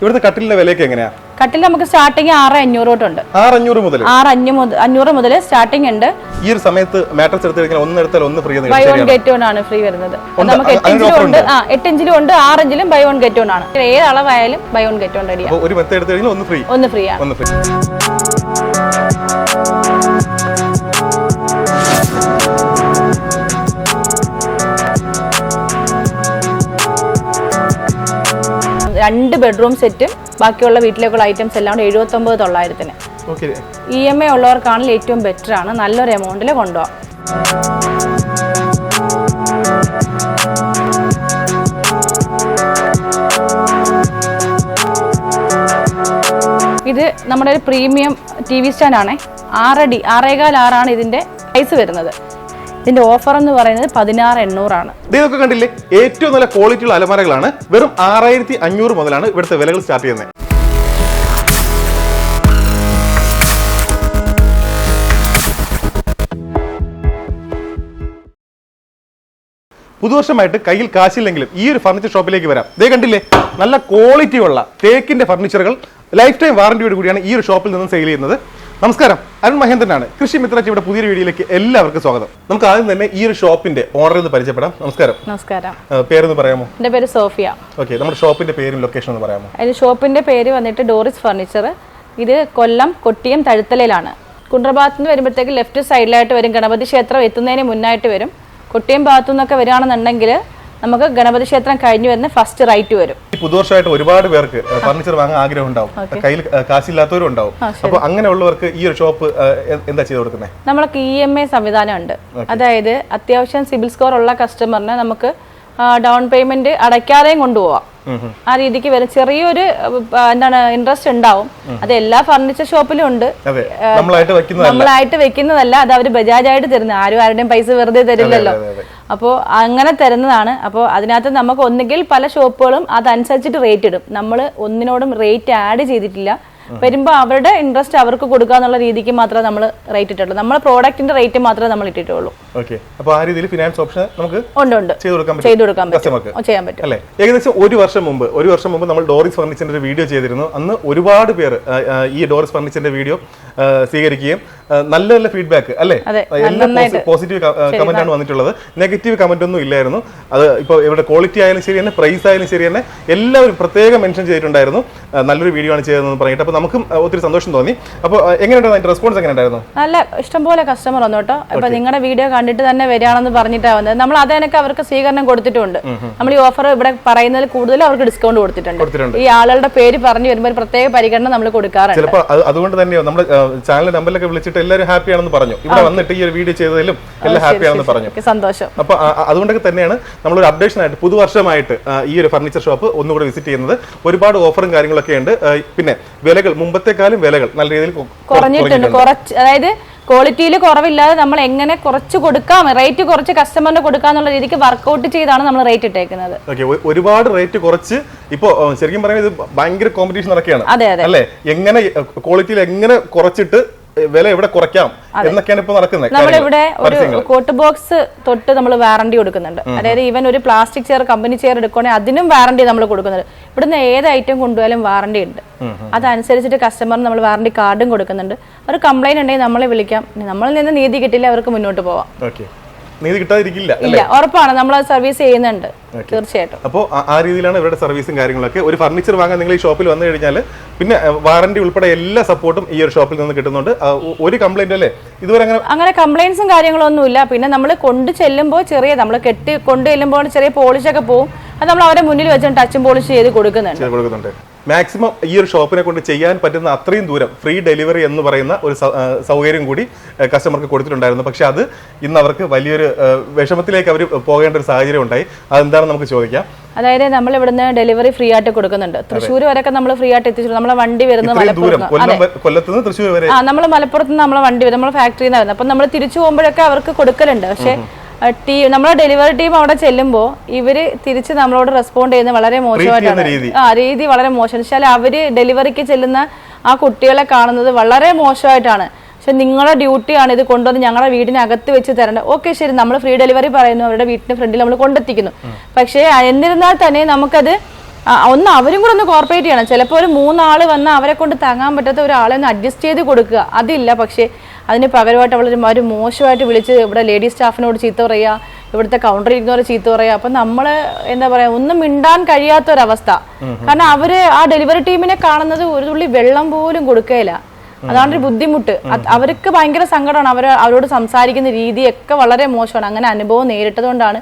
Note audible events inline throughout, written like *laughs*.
ഇവിടുത്തെ കട്ടിലിന്റെ വിലയൊക്കെ എങ്ങനെയാ? കട്ടിൽ നമുക്ക് സ്റ്റാർട്ടിങ് ആറ് അഞ്ഞൂറ് തൊട്ടുണ്ട്. ആറ് അഞ്ഞൂറ് മുതൽ ആറ് അഞ്ഞൂറ് മുതൽ സ്റ്റാർട്ടിംഗ് ഉണ്ട്. ഈ ഒരു സമയത്ത് മാട്രസ് എടുത്ത് കഴിഞ്ഞാൽ ഒന്ന് എടുത്താൽ ഒന്ന് free buy one get one ആണ് ഫ്രീ വരുന്നത്. നമുക്ക് എട്ട് ഇഞ്ചിലും ഉണ്ട്. ആ എട്ട് ഇഞ്ചിലും ഉണ്ട് ആറ് ഇഞ്ചിലും ബൈ വൺ ഗെറ്റ് വൺ ആണ്. ഏത് അളവായാലും ബൈ വൺ ഗെറ്റ് വൺ റെഡിയാണ് ഒരു മെത്തേഡ് എടുത്ത് കഴിഞ്ഞാൽ ഒന്ന് ഫ്രീ ഒന്ന് ഫ്രീ ആണ്. ഒന്ന് ഫ്രീ രണ്ട് ബെഡ്റൂം സെറ്റും ബാക്കിയുള്ള വീട്ടിലേക്കുള്ള ഐറ്റംസ് എല്ലാം കൂടെ എഴുപത്തൊമ്പത് തൊള്ളായിരത്തിന്. ഇ എം ഐ ഉള്ളവർക്കാണെങ്കിൽ ഏറ്റവും ബെറ്റർ ആണ്. നല്ലൊരു എമൗണ്ടിൽ കൊണ്ടുപോകാം ഇത് നമ്മുടെ ഒരു പ്രീമിയം ടി വി സ്റ്റാൻഡ് ആണേ. ആറടി ആറേകാൽ ആറാണ് ഇതിന്റെ പ്രൈസ് വരുന്നത്. ഇതിന്റെ ഓഫർ എന്ന് പറയുന്നത് പതിനാറ് എണ്ണൂറാണ്. ഇതൊക്കെ കണ്ടില്ലേ? ഏറ്റവും നല്ല ക്വാളിറ്റി ഉള്ള അലമാരകളാണ്. വെറും ആറായിരത്തി അഞ്ഞൂറ് മുതലാണ് ഇവിടുത്തെ വിലകൾ സ്റ്റാർട്ട് ചെയ്യുന്നത്. പുതുവർഷമായിട്ട് കയ്യിൽ കാശില്ലെങ്കിലും ഈ ഒരു ഫർണിച്ചർ ഷോപ്പിലേക്ക് വരാം. ഇതേ കണ്ടില്ലേ? നല്ല ക്വാളിറ്റി ഉള്ള തേക്കിന്റെ ഫർണിച്ചറുകൾ ലൈഫ് ടൈം വാറന്റിയോട് കൂടിയാണ് ഈ ഒരു ഷോപ്പിൽ നിന്ന് സെയിൽ ചെയ്യുന്നത്. നമസ്കാരം. അരുൺ മഹേന്ദ്രനാണ്. കൃഷി മിത്ര പുതിയൊരു വീഡിയോയിലേക്ക് എല്ലാവർക്കും സ്വാഗതം. നമുക്ക് ആദ്യം തന്നെ ഈ ഒരു ഷോപ്പിന്റെ ഓണർ എന്ന് പരിചയപ്പെടാം. നമസ്കാരം. നമസ്കാരം. പേര് പേരൊന്ന് പറയാമോ? എന്റെ പേര് സോഫിയ. ഓക്കെ നമ്മുടെ ഷോപ്പിന്റെ പേരും ലൊക്കേഷൻ ഒന്ന് പറയാമോ? അതിന് ഷോപ്പിന്റെ പേര് വന്നിട്ട് ഡോറിസ് ഫർണിച്ചർ ഇത് കൊല്ലം കൊട്ടിയം തഴുത്തലയിലാണ്. കുണ്ട്രഭാഗത്ത് നിന്ന് വരുമ്പോഴത്തേക്ക് ലെഫ്റ്റ് സൈഡിലായിട്ട് വരും. ഗണപതി ക്ഷേത്രം എത്തുന്നതിന് മുന്നായിട്ട് വരും. കൊട്ടിയം ഭാഗത്തു നിന്നൊക്കെ വരികയാണെന്നുണ്ടെങ്കിൽ നമുക്ക് ഗണപതി ക്ഷേത്രം കഴിഞ്ഞു വരുന്ന ഫസ്റ്റ് റൈറ്റ് വരും. ഈ പുതുവർഷമായിട്ട് ഒരുപാട് പേർക്ക് ഫർണിച്ചർ വാങ്ങാൻ ആഗ്രഹം ഉണ്ടാവും. കയ്യിൽ കാശില്ലാത്തവരും ഉണ്ടാവും. അപ്പൊ അങ്ങനെയുള്ളവർക്ക് ഈ ഒരു ഷോപ്പ് എന്താ ചെയ്ത് കൊടുക്കുന്നത് നമ്മൾക്ക് ഇ എം ഐ സംവിധാനം ഉണ്ട്. അതായത് അത്യാവശ്യം സിബിൽ സ്കോർ ഉള്ള കസ്റ്റമറിന് നമുക്ക് ഡൗൺ പേയ്മെന്റ് അടയ്ക്കാതെയും കൊണ്ടുപോവാം. ആ രീതിക്ക് വരും. ചെറിയൊരു എന്താണ് ഇൻട്രസ്റ്റ് ഉണ്ടാവും. അത് എല്ലാ ഫർണിച്ചർ ഷോപ്പിലും ഉണ്ട്. നമ്മളായിട്ട് വെക്കുന്നതല്ല. അത് അവർ ബജാജായിട്ട് തരുന്നത്. ആരും ആരുടെയും പൈസ വെറുതെ തരില്ലല്ലോ. അപ്പോൾ അങ്ങനെ തരുന്നതാണ്. അപ്പോൾ അതിനകത്ത് നമുക്ക് ഒന്നുകിൽ പല ഷോപ്പുകളും അതനുസരിച്ചിട്ട് റേറ്റ് ഇടും. നമ്മൾ ഒന്നിനോടും റേറ്റ് ആഡ് ചെയ്തിട്ടില്ല. വരുമ്പോൾ അവരുടെ ഇൻട്രസ്റ്റ് അവർക്ക് കൊടുക്കുക എന്നുള്ള രീതിക്ക് മാത്രമേ നമ്മൾ റേറ്റ് ഇട്ടുള്ളൂ. നമ്മളെ പ്രോഡക്റ്റിന്റെ റേറ്റ് മാത്രമേ നമ്മൾ ഇട്ടിട്ടുള്ളൂ. ഓക്കെ അപ്പൊ ആ രീതിയിൽ ഫിനാൻസ് ഓപ്ഷൻ നമുക്ക് ഉണ്ട് ഉണ്ട്. ചെയ്തു കൊടുക്കാൻ ചെയ്തു കൊടുക്കാൻ പറ്റും. ചെയ്യാൻ പറ്റും. അല്ലേ? ഏകദേശം ഒരു വർഷം മുമ്പ് ഒരു വർഷം മുമ്പ് നമ്മൾ ഡോറിസ് ഫർണിച്ചറിന്റെ ഒരു വീഡിയോ ചെയ്തിരുന്നു. അന്ന് ഒരുപാട് പേര് ഈ ഡോറിസ് ഫർണിച്ചറിന്റെ വീഡിയോ സ്വീകരിക്കുകയും നല്ല നല്ല ഫീഡ്ബാക്ക് അല്ലേ? പോസിറ്റീവ് കമന്റ് ആണ് വന്നിട്ടുള്ളത്. നെഗറ്റീവ് കമന്റ് ഒന്നും ഇല്ലായിരുന്നു. അത് ഇപ്പോൾ ഇവിടെ ക്വാളിറ്റി ആയാലും ശരി തന്നെ പ്രൈസ് ആയാലും ശരി തന്നെ എല്ലാവരും പ്രത്യേകം മെൻഷൻ ചെയ്തിട്ടുണ്ടായിരുന്നു. നല്ലൊരു വീഡിയോ ആണ് ചെയ്തതെന്ന് പറഞ്ഞിട്ട്. അപ്പോൾ നമുക്കും ഒത്തിരി സന്തോഷം തോന്നി. അപ്പോൾ എങ്ങനെയുണ്ടായിരുന്നു അതിന്റെ റെസ്പോൺസ് എങ്ങനെയുണ്ടായിരുന്നു നല്ല ഇഷ്ടംപോലെ കസ്റ്റമർ വന്നു കേട്ടോ. ഇപ്പൊ നിങ്ങളുടെ വീഡിയോ കണ്ടിട്ട് തന്നെ വരികയാണെന്ന് പറഞ്ഞിട്ടാ വന്നത്. നമ്മൾ അതിനൊക്കെ അവർക്ക് സ്വീകരണം കൊടുത്തിട്ടുണ്ട്. നമ്മൾ ഈ ഓഫർ ഇവിടെ പറയുന്നതിൽ കൂടുതൽ അവർക്ക് ഡിസ്കൗണ്ട് കൊടുത്തിട്ടുണ്ട്. ഈ ആളുകളുടെ പേര് പറഞ്ഞു വരുമ്പോൾ ഒരു പ്രത്യേക പരിഗണന നമ്മൾ കൊടുക്കാറുണ്ട്. ചിലപ്പോൾ അതുകൊണ്ട് തന്നെയോ നമ്മുടെ ചാനൽ നമ്പറിലൊക്കെ വിളിച്ചിട്ട് എല്ലാവരും ഹാപ്പി ആണെന്ന് പറഞ്ഞു. ഇവിടെ വന്നിട്ട് ഈ ഒരു വീഡിയോ ചെയ്തതിലും എല്ലാം ഹാപ്പി ആണെന്ന് പറഞ്ഞു. സന്തോഷം. അപ്പൊ അതുകൊണ്ടൊക്കെ തന്നെയാണ് നമ്മളൊരു അപ്ഡേഷൻ ആയിട്ട് പുതുവർഷമായിട്ട് ഈ ഒരു ഫർണിച്ചർ ഷോപ്പ് ഒന്നുകൂടെ വിസിറ്റ് ചെയ്യുന്നത്. ഒരുപാട് ഓഫറും കാര്യങ്ങളൊക്കെ ഉണ്ട്. പിന്നെ വിലകൾ മുമ്പത്തെക്കാളും വിലകൾ നല്ല രീതിയിൽ കുറഞ്ഞിട്ടുണ്ട്. അതായത് ക്വാളിറ്റിയിൽ കുറവില്ലാതെ നമ്മൾ എങ്ങനെ കുറച്ച് കൊടുക്കാം റേറ്റ് കുറച്ച് കസ്റ്റമറിന് കൊടുക്കാന്നുള്ള രീതിക്ക് വർക്കൗട്ട് ചെയ്താണ് നമ്മൾ റേറ്റ് ഇട്ടേക്കുന്നത്. ഒരുപാട് റേറ്റ് കുറച്ച് ഇപ്പോ ശരിക്കും പറയുന്നത് ഇത് ഭയങ്കര കോമ്പറ്റീഷൻ നടക്കുകയാണ്. അതെ അതെ. അല്ലെ? എങ്ങനെ ക്വാളിറ്റിയിൽ എങ്ങനെ കുറച്ചിട്ട് വില എവിടെ കുറയ്ക്കാം എന്നൊക്കെയാണ് ഇപ്പൊ നടക്കുന്നത്. നമ്മളിവിടെ ഒരു. കോട്ട് ബോക്സ് തൊട്ട് നമ്മൾ വാറണ്ടി കൊടുക്കുന്നുണ്ട്. അതായത് ഈവൻ ഒരു പ്ലാസ്റ്റിക് ചെയർ കമ്പനി ചെയർ എടുക്കുകയാണെങ്കിൽ അതിനും വാറണ്ടി നമ്മൾ കൊടുക്കുന്നുണ്ട്. ഇവിടുന്ന് ഏത് ഐറ്റം കൊണ്ടുപോയാലും വാറണ്ടി ഉണ്ട്. അതനുസരിച്ചിട്ട് കസ്റ്റമറിന് നമ്മൾ വാറണ്ടി കാർഡും കൊടുക്കുന്നുണ്ട്. ഒരു കംപ്ലൈന്റ് ഉണ്ടെങ്കിൽ നമ്മളെ വിളിക്കാം. നമ്മളിൽ നിന്ന് നീതി കിട്ടില്ല അവർക്ക് മുന്നോട്ട് പോവാം. നീതി കിട്ടാതിരിക്കില്ല ഇല്ല ഉറപ്പാണ്. നമ്മൾ അത് സർവീസ് ചെയ്യുന്നുണ്ട് തീർച്ചയായിട്ടും. അപ്പോൾ ആ രീതിയിലാണ് ഇവരുടെ സർവീസും കാര്യങ്ങളൊക്കെ. ഒരു ഫർണിച്ചർ വാങ്ങാൻ നിങ്ങൾ ഈ ഷോപ്പിൽ വന്നു കഴിഞ്ഞാൽ പിന്നെ വാറണ്ടി ഉൾപ്പെടെ എല്ലാ സപ്പോർട്ടും ഈ ഒരു ഷോപ്പിൽ നിന്ന് കിട്ടുന്നുണ്ട്. ഒരു കംപ്ലൈന്റ് അല്ലേ? ഇതുവരെ അങ്ങനെ അങ്ങനെ കംപ്ലൈൻസും കാര്യങ്ങളൊന്നുമില്ല. പിന്നെ നമ്മൾ കൊണ്ടു ചെല്ലുമ്പോൾ ചെറിയ നമ്മൾ കെട്ടി കൊണ്ടു ചെല്ലുമ്പോൾ ചെറിയ പോളിഷൊക്കെ പോകും അത് നമ്മൾ അവരെ മുന്നിൽ വെച്ച് ടച്ചും പോളിഷ് ചെയ്ത് കൊടുക്കുന്നുണ്ട്. കൊടുക്കുന്നുണ്ട്. മാക്സിമം ഈ ഒരു ഷോപ്പിനെ കൊണ്ട് ചെയ്യാൻ പറ്റുന്ന അത്രയും ദൂരം ഫ്രീ ഡെലിവറി എന്ന് പറയുന്ന ഒരു സൗകര്യം കൂടി കസ്റ്റമർക്ക് കൊടുത്തിട്ടുണ്ടായിരുന്നു. പക്ഷേ അത് ഇന്ന് അവർക്ക് വലിയൊരു വിഷമത്തിലേക്ക് അവർ പോകേണ്ട ഒരു സാഹചര്യം ഉണ്ടായി. അതെന്താണെന്ന് നമുക്ക് ചോദിക്കാം. അതായത് നമ്മൾ ഇവിടുന്ന് ഡെലിവറി ഫ്രീ ആയിട്ട് കൊടുക്കുന്നുണ്ട്. തൃശ്ശൂർ വരെയൊക്കെ നമ്മൾ ഫ്രീ ആയിട്ട് എത്തിച്ചു നമ്മളെ വണ്ടി വരുന്നത് മലപ്പുറത്ത് തൃശ്ശൂർ വരെ. ആ നമ്മൾ മലപ്പുറത്ത് നിന്ന് നമ്മളെ വണ്ടി വരും. നമ്മളെ ഫാക്ടറിയിൽ നിന്ന് വരുന്നത്. അപ്പം നമ്മൾ തിരിച്ചു പോകുമ്പോഴൊക്കെ അവർക്ക് കൊടുക്കലുണ്ട്. പക്ഷേ ടീ നമ്മുടെ ഡെലിവറി ടീം അവിടെ ചെല്ലുമ്പോൾ ഇവർ തിരിച്ച് നമ്മളോട് റെസ്പോണ്ട് ചെയ്യുന്നത് വളരെ മോശമായിട്ടാണ്. ആ രീതി വളരെ മോശം. വെച്ചാൽ അവർ ഡെലിവറിക്ക് ചെല്ലുന്ന ആ കുട്ടികളെ കാണുന്നത് വളരെ മോശമായിട്ടാണ്. പക്ഷെ നിങ്ങളുടെ ഡ്യൂട്ടിയാണ് ഇത് കൊണ്ടുവന്ന് ഞങ്ങളുടെ വീടിനകത്ത് വെച്ച് തരേണ്ടത് ഓക്കെ ശരി നമ്മൾ ഫ്രീ ഡെലിവറി പറയുന്നു. അവരുടെ വീട്ടിന്റെ ഫ്രണ്ടിൽ നമ്മൾ കൊണ്ടെത്തിക്കുന്നു. പക്ഷേ എന്നിരുന്നാൽ തന്നെ നമുക്കത് ഒന്ന് അവരും കൂടെ ഒന്ന് കോർപ്പറേറ്റ് ചെയ്യണം. ചിലപ്പോൾ ഒരു മൂന്നാൾ വന്ന് അവരെ കൊണ്ട് താങ്ങാൻ പറ്റാത്ത ഒരാളെ ഒന്ന് അഡ്ജസ്റ്റ് ചെയ്ത് കൊടുക്കുക. അതില്ല പക്ഷേ അതിന് പകരമായിട്ട് അവളൊരു ഒരു മോശമായിട്ട് വിളിച്ച് ഇവിടെ ലേഡീസ് സ്റ്റാഫിനോട് ചീത്ത പറയുക ഇവിടുത്തെ കൗണ്ടറിൽ ഇരിക്കുന്നവരെ ചീത്ത പറയുക അപ്പൊ നമ്മൾ എന്താ പറയാ ഒന്നും മിണ്ടാൻ കഴിയാത്ത ഒരവസ്ഥ കാരണം അവർ ആ ഡെലിവറി ടീമിനെ കാണുന്നത് ഒരു തുള്ളി വെള്ളം പോലും കൊടുക്കുകയില്ല അതാണ് ഒരു ബുദ്ധിമുട്ട് അവർക്ക് ഭയങ്കര സങ്കടമാണ്. അവർ അവരോട് സംസാരിക്കുന്ന രീതിയൊക്കെ വളരെ മോശമാണ്. അങ്ങനെ അനുഭവം നേരിട്ടതുകൊണ്ടാണ്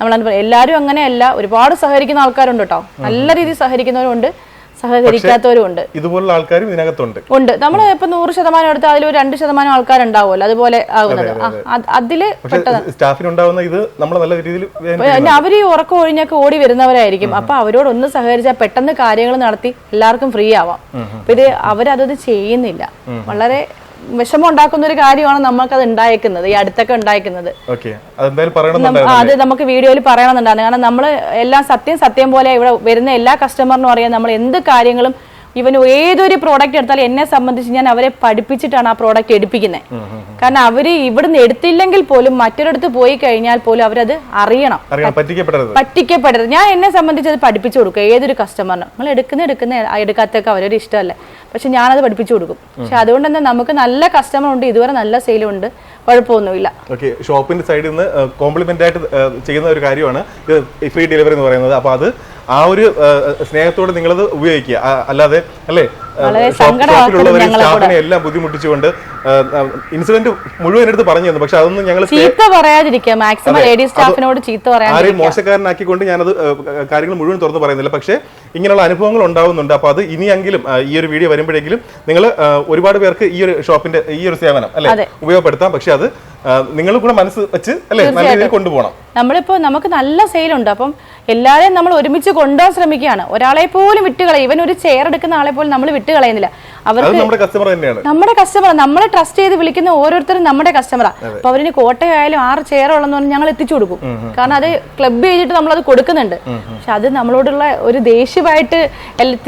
നമ്മൾ എല്ലാവരും അങ്ങനെയല്ല ഒരുപാട് സഹകരിക്കുന്ന ആൾക്കാരുണ്ട് കേട്ടോ. നല്ല രീതിയിൽ സഹകരിക്കുന്നവരുണ്ട്. സഹകരിക്കാത്തവരും ഉണ്ട് ഇതുപോലുള്ള ആൾക്കാരും ഇതിനകത്തുണ്ട്. ഉണ്ട്. നമ്മൾ ഇപ്പൊ നൂറ് ശതമാനം എടുത്താൽ അതിൽ ഒരു രണ്ട് ശതമാനം ആൾക്കാരുണ്ടാവുമല്ലോ അതുപോലെ ആകുന്നത് അതിൽ സ്റ്റാഫിനുണ്ടാവുന്ന ഇത് നമ്മൾ നല്ല രീതിയിൽ പിന്നെ അവർ ഈ ഉറക്കം ഒഴിഞ്ഞൊക്കെ ഓടി വരുന്നവരായിരിക്കും. അപ്പൊ അവരോട് ഒന്ന് സഹകരിച്ചാൽ പെട്ടെന്ന് കാര്യങ്ങൾ നടത്തി എല്ലാവർക്കും ഫ്രീ ആവാം. അപ്പൊ ഇത് അവരത് ചെയ്യുന്നില്ല. വളരെ വിഷമം ഉണ്ടാക്കുന്ന ഒരു കാര്യമാണ് നമുക്ക് അത് ഉണ്ടായേക്കുന്നത് ഈ അടുത്തൊക്കെ ഉണ്ടായേക്കുന്നത്. ആ, അത് നമുക്ക് വീഡിയോയിൽ പറയണമെന്നുണ്ടായിരുന്നു. കാരണം നമ്മൾ എല്ലാം സത്യം സത്യം പോലെ ഇവിടെ വരുന്ന എല്ലാ കസ്റ്റമറിനും അറിയാം നമ്മൾ എന്ത് കാര്യങ്ങളും ഇവൻ ഏതൊരു പ്രോഡക്റ്റ് എടുത്താലും എന്നെ സംബന്ധിച്ച് ഞാൻ അവരെ പഠിപ്പിച്ചിട്ടാണ് ആ പ്രോഡക്റ്റ് എടുപ്പിക്കുന്നത് കാരണം അവർ ഇവിടുന്ന് എടുത്തില്ലെങ്കിൽ പോലും മറ്റൊരിടത്ത് പോയി കഴിഞ്ഞാൽ പോലും അവരത് അറിയണം. പറ്റിക്കപ്പെടരുത്. പറ്റിക്കപ്പെടരുത്. ഞാൻ എന്നെ സംബന്ധിച്ച് അത് പഠിപ്പിച്ചു കൊടുക്കുക ഏതൊരു കസ്റ്റമറിനും നിങ്ങൾ എടുക്കുന്ന എടുക്കുന്ന എടുക്കാത്തൊക്കെ അവരൊരു ഇഷ്ടമല്ലേ പക്ഷെ ഞാനത് പഠിപ്പിച്ചു കൊടുക്കും. പക്ഷെ അതുകൊണ്ട് തന്നെ നമുക്ക് നല്ല കസ്റ്റമർ ഉണ്ട് ഇതുവരെ നല്ല സെയിലും ഉണ്ട്. കുഴപ്പമൊന്നുമില്ല. ഓക്കെ ഷോപ്പിന്റെ സൈഡിൽ നിന്ന് കോംപ്ലിമെന്റ് ആയിട്ട് ചെയ്യുന്ന ഒരു കാര്യമാണ്. ഡെലിവറി എന്ന് പറയുന്നത്. അപ്പൊ അത് ആ ഒരു സ്നേഹത്തോടെ നിങ്ങളത് ഉപയോഗിക്കുക. അല്ലാതെ അല്ലേ? ഷോപ്പിലുള്ളവരെ സ്റ്റാഫിനെ എല്ലാം ബുദ്ധിമുട്ടിച്ചുകൊണ്ട് ഇൻസിഡന്റ് മുഴുവൻ എടുത്ത് പറഞ്ഞു തന്നു പക്ഷെ അതൊന്നും ഞങ്ങൾ ചീത്ത പറയാതിരിക്കുക. മാക്സിമം ലേഡി സ്റ്റാഫിനോട് ചീത്ത പറയാൻ ആരെയും മോശക്കാരനാക്കിക്കൊണ്ട് ഞാനത് കാര്യങ്ങൾ മുഴുവൻ തുറന്ന് പറയുന്നില്ല. പക്ഷേ ഇങ്ങനെയുള്ള അനുഭവങ്ങൾ ഉണ്ടാവുന്നുണ്ട്. അപ്പോൾ അത് ഇനിയെങ്കിലും ഈ ഒരു വീഡിയോ വരുമ്പോഴെങ്കിലും നിങ്ങൾ ഒരുപാട് പേർക്ക് ഈ ഒരു ഷോപ്പിന്റെ ഈ ഒരു സേവനം അല്ലെ. ഉപയോഗപ്പെടുത്താം. പക്ഷെ അത് നിങ്ങൾ കൂടെ മനസ്സ് വെച്ച് അല്ലെ നല്ല രീതിയിൽ കൊണ്ടുപോകണം. നമ്മളിപ്പോ നമുക്ക് നല്ല സെയിൽ ഉണ്ട്. അപ്പം എല്ലാരെയും നമ്മൾ ഒരുമിച്ച് കൊണ്ടുപോകാൻ ശ്രമിക്കുകയാണ്. ഒരാളെ പോലും വിട്ടുകളെ ഇവൻ ഒരു ചെയർ എടുക്കുന്ന ആളെ പോലും നമ്മൾ വിട്ടുകളയുന്നില്ല അത് നമ്മുടെ കസ്റ്റമർ തന്നെയാണ്. നമ്മുടെ കസ്റ്റമർ നമ്മളെ ട്രസ്റ്റ് ചെയ്ത് വിളിക്കുന്ന ഓരോരുത്തരും നമ്മുടെ കസ്റ്റമറാ അപ്പൊ അവരിന് കോട്ടയായാലും ആറ് ചെയർ ഉള്ളെന്ന് പറഞ്ഞാൽ ഞങ്ങൾ എത്തിച്ചു കൊടുക്കും. കാരണം അത് ക്ലബ് ചെയ്തിട്ട് നമ്മൾ അത് കൊടുക്കുന്നുണ്ട്. പക്ഷെ അത് നമ്മളോടുള്ള ഒരു ദേഷ്യമായിട്ട്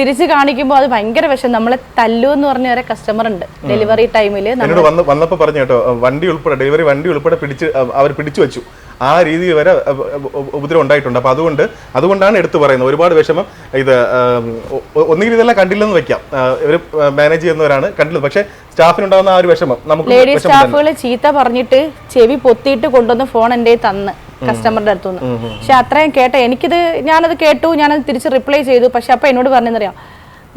തിരിച്ചു കാണിക്കുമ്പോൾ അത് ഭയങ്കര വിഷം നമ്മളെ തല്ലു എന്ന് പറഞ്ഞ ഒരു കസ്റ്റമർ ഉണ്ട്. ഡെലിവറി ടൈമിൽ എന്നോട് വന്നപ്പോൾ വന്നപ്പോ പറഞ്ഞു കേട്ടോ വണ്ടി ഉൾപ്പെടെ ഡെലിവറി വണ്ടി ഉൾപ്പെടെ പിടിച്ച് അവർ പിടിച്ചു വെച്ചു. ആ രീതിയിൽ വരെ ഉപദ്രവം ഉണ്ടായിട്ടുണ്ട്. അപ്പൊ അതുകൊണ്ട് അതുകൊണ്ടാണ് എടുത്തു പറയുന്നത്. ഒരുപാട് വിഷമം. ഇത് ഒന്നുകിൽ ഇതെല്ലാം കണ്ടില്ലെന്ന് വെക്കാം. ഇവർ മാനേജ് ചെയ്യുന്നവരാണ് കണ്ടത് പക്ഷേ സ്റ്റാഫിനുണ്ടാകുന്ന ആ ഒരു വിഷമം നമുക്ക് ലേഡി വിഷമം തന്നെ. സ്റ്റാഫുകൾ ചീത്ത പറഞ്ഞിട്ട് ചെവി പൊത്തിയിട്ട് കൊണ്ടുവന്ന് ഫോൺ എന്റെ കയ്യിൽ തന്ന് കസ്റ്റമറുടെ അടുത്തുനിന്ന് പക്ഷെ അത്രയും കേട്ട എനിക്കിത് ഞാനത് കേട്ടു ഞാനത് തിരിച്ച് റിപ്ലൈ ചെയ്തു. പക്ഷെ അപ്പൊ എന്നോട് പറഞ്ഞെന്നറിയാം?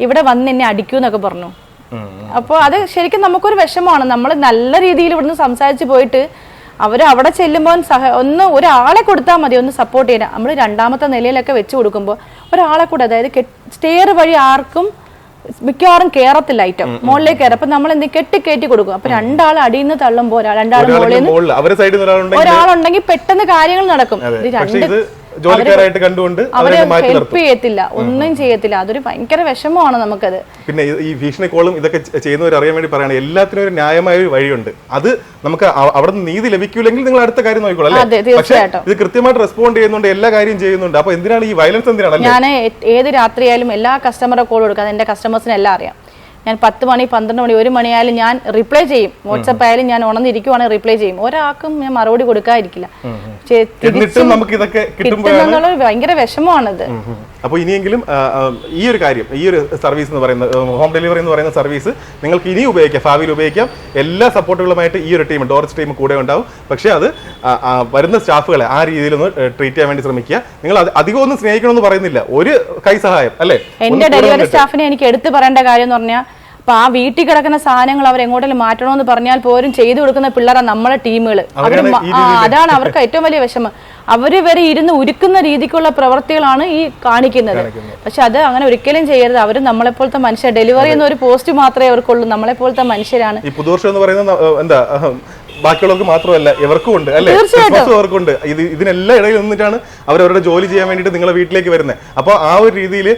ഇവിടെ വന്ന് എന്നെ അടിക്കൂ എന്നൊക്കെ പറഞ്ഞു. ഉം. അപ്പോൾ അത് ശരിക്കും നമുക്കൊരു വിഷമമാണ്. നമ്മൾ നല്ല രീതിയിൽ ഇവിടുന്ന് സംസാരിച്ച് പോയിട്ട് അവർ അവിടെ ചെല്ലുമ്പോൾ സഹ ഒന്ന് ഒരാളെ കൊടുത്താൽ മതി ഒന്ന് സപ്പോർട്ട് ചെയ്യാൻ. നമ്മൾ രണ്ടാമത്തെ നിലയിലൊക്കെ വെച്ച് കൊടുക്കുമ്പോൾ ഒരാളെ കൂടെ അതായത് സ്റ്റെയർ വഴി ആർക്കും മിക്കവാറും കേറത്തില്ല ഐറ്റം മുകളിലേക്ക് കയറും അപ്പൊ നമ്മൾ എന്ത് കെട്ടി കയറ്റി കൊടുക്കും. അപ്പൊ രണ്ടാൾ അടിയിൽ നിന്ന് തള്ളുമ്പോൾ ഒരാൾ രണ്ടാൾ മുകളിൽ നിന്ന് ഒരാളുണ്ടെങ്കിൽ പെട്ടെന്ന് കാര്യങ്ങൾ നടക്കും. രണ്ട് ജോലിക്കാരായിട്ട് കണ്ടുകൊണ്ട് അവരെ ഹെൽപ്പ് ചെയ്യത്തില്ല ഒന്നും ചെയ്യത്തില്ല. അതൊരു ഭയങ്കര വിഷമമാണ് നമുക്കത്. പിന്നെ ഈ- ഭീഷണി കോളും ഇതൊക്കെ ചെയ്യുന്നവർ അറിയാൻ വേണ്ടി പറയണം എല്ലാത്തിനും ഒരു ന്യായമായ ഒരു വഴിയുണ്ട്. അത് നമുക്ക് അവിടെ നിന്ന് നീതി ലഭിക്കൂലെങ്കിൽ നിങ്ങൾ അടുത്ത കാര്യം നോക്കിക്കോളാം അല്ലേ? പക്ഷേ ഇത് കൃത്യമായിട്ട് റെസ്പോണ്ട് ചെയ്യുന്നുണ്ട് എല്ലാ കാര്യം ചെയ്യുന്നുണ്ട്. അപ്പൊ എന്തിനാണ് ഈ വയലൻസ് എന്തിനാണ് ഞാൻ ഏത് രാത്രിയായാലും എല്ലാ കസ്റ്റമറെ കോൾ കൊടുക്കാം. എന്റെ കസ്റ്റമേഴ്സിന് എല്ലാം അറിയാം. ഞാൻ പത്ത് മണി പന്ത്രണ്ട് മണി ഒരു മണിയായാലും ഞാൻ റിപ്ലൈ ചെയ്യും. വാട്സപ്പ് ആയാലും ഞാൻ ഉണർന്നിരിക്കുവാണെങ്കിൽ റിപ്ലൈ ചെയ്യും. ഒരാൾക്കും ഞാൻ മറുപടി കൊടുക്കാതിരിക്കില്ല. കിട്ടുന്നുള്ള ഭയങ്കര വിഷമമാണത്. അപ്പോൾ ഇനിയെങ്കിലും ഈ ഒരു കാര്യം ഈ ഒരു സർവീസ് എന്ന് പറയുന്ന ഹോം ഡെലിവറി എന്ന് പറയുന്ന സർവീസ് നിങ്ങൾക്ക് ഇനി ഉപയോഗിക്കാം. ഭാവിയിൽ ഉപയോഗിക്കാം. എല്ലാ സപ്പോർട്ടുകളുമായിട്ട് ഈ ഒരു ടീം ഡോർസ് ടീം കൂടെ ഉണ്ടാവും. പക്ഷേ അത് വരുന്ന സ്റ്റാഫുകളെ ആ രീതിയിലൊന്ന് ട്രീറ്റ് ചെയ്യാൻ വേണ്ടി ശ്രമിക്കുക. നിങ്ങൾ അധികം ഒന്നും സ്നേഹിക്കണമെന്ന് പറയുന്നില്ല. ഒരു കൈ സഹായം അല്ലേ? എന്റെ ഡെലിവറി സ്റ്റാഫിനെ എനിക്ക് എടുത്തു പറയേണ്ട കാര്യം എന്ന് പറഞ്ഞാൽ അപ്പൊ ആ വീട്ടിൽ കിടക്കുന്ന സാധനങ്ങൾ അവർ എങ്ങോട്ടെങ്കിലും മാറ്റണമെന്ന് പറഞ്ഞാൽ പോലും ചെയ്തു കൊടുക്കുന്ന പിള്ളേരാണ് നമ്മളെ ടീമുകൾ അവർ അതാണ് അവർക്ക് ഏറ്റവും വലിയ വിഷമം. അവർ വരെ ഇരുന്ന് ഉരുക്കുന്ന രീതിക്കുള്ള പ്രവൃത്തികളാണ് ഈ കാണിക്കുന്നത്. പക്ഷെ അത് അങ്ങനെ ഒരിക്കലും ചെയ്യരുത്. അവർ നമ്മളെപ്പോലത്തെ മനുഷ്യർ ഡെലിവറി എന്ന ഒരു പോസ്റ്റ് മാത്രമേ അവർക്കുള്ളൂ. നമ്മളെ നമ്മളെപ്പോലത്തെ മനുഷ്യരാണ്. ഈ പുതുവർഷം എന്ന് പറയുന്നത് എന്താ ബാക്കിയുള്ളവർക്ക് മാത്രമല്ല ഇവർക്കും ഉണ്ട് അല്ലേ. ഉണ്ട്. അവർക്കുണ്ട് ഇത് ഇതിനെല്ലാം ഇടയിൽ നിന്നിട്ടാണ് അവരവരുടെ ജോലി ചെയ്യാൻ വേണ്ടിയിട്ട് നിങ്ങളെ വീട്ടിലേക്ക് വരുന്നത്. അപ്പോൾ ആ ഒരു രീതിയിൽ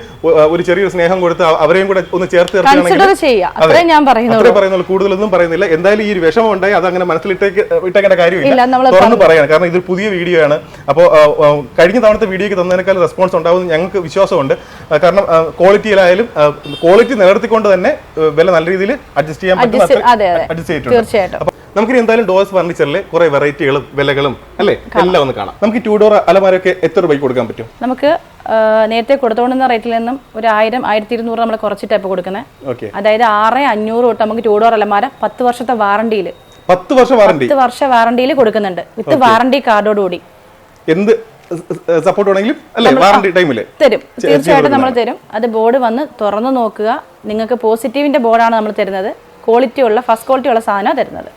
ഒരു ചെറിയൊരു സ്നേഹം കൊടുത്ത് അവരെയും കൂടെ ഒന്ന് ചേർത്ത് അത്രേ പറയുന്നുള്ളൂ. കൂടുതലൊന്നും പറയുന്നില്ല. എന്തായാലും ഈ ഒരു വിഷമം ഉണ്ടായി അത് അങ്ങനെ മനസ്സിലിട്ടേക്ക് ഇട്ടേക്കേണ്ട കാര്യമില്ല. തുറന്ന് പറയണം. കാരണം ഇതൊരു പുതിയ വീഡിയോ ആണ്. അപ്പോൾ കഴിഞ്ഞ തവണത്തെ വീഡിയോക്ക് തന്നതിനേക്കാൾ റെസ്പോൺസ് ഉണ്ടാവും ഞങ്ങൾക്ക് വിശ്വാസമുണ്ട്. കാരണം ക്വാളിറ്റിയിലായാലും ക്വാളിറ്റി നിലനിർത്തിക്കൊണ്ട് തന്നെ വില നല്ല രീതിയിൽ അഡ്ജസ്റ്റ് ചെയ്യാൻ പറ്റും പറ്റുന്ന. അഡ്ജസ്റ്റ് ചെയ്തിട്ടുണ്ട്. തീർച്ചയായിട്ടും. നമുക്കിനി എന്തായാലും ഡോസ് ഫർണിച്ചറിലെ കുറെ വെറൈറ്റികളും വിലകളും അല്ലേ? എല്ലാം ഒന്ന് കാണാം. നമുക്ക് ടൂ ഡോർ അലമാരൊക്കെ എത്ര രൂപയ്ക്ക് കൊടുക്കാൻ പറ്റും? നമുക്ക് നേരത്തെ കൊടുത്തോണ്ടുന്ന റേറ്റിൽ നിന്നും ഒരു ആയിരം ആയിരത്തി ഇരുന്നൂറ് നമ്മൾ കുറച്ചിട്ടാണ് ഇപ്പോൾ കൊടുക്കുന്നത് അതായത് ആറ് അഞ്ഞൂറ് തൊട്ട് നമുക്ക് ടൂ ഡോർ അലമാര പത്ത് വർഷത്തെ വാറണ്ടിയിൽ പത്ത് വർഷ വാറണ്ടി? പത്ത് വർഷ വാറണ്ടിയിൽ കൊടുക്കുന്നുണ്ട്. വിത്ത് വാറണ്ടി കാർഡോടുകൂടി എന്ത് സപ്പോർട്ട് വേണമെങ്കിലും? അല്ലേ വാറണ്ടി ടൈമിൽ തരും. തീർച്ചയായിട്ടും നമ്മൾ തരും. അത് ബോർഡ് വന്ന് തുറന്നു നോക്കുക. നിങ്ങൾക്ക് പോസിറ്റീവിന്റെ ബോർഡാണ് നമ്മൾ തരുന്നത്. ക്വാളിറ്റി ഉള്ള ഫസ്റ്റ് ക്വാളിറ്റി ഉള്ള സാധനമാണ് തരുന്നത്.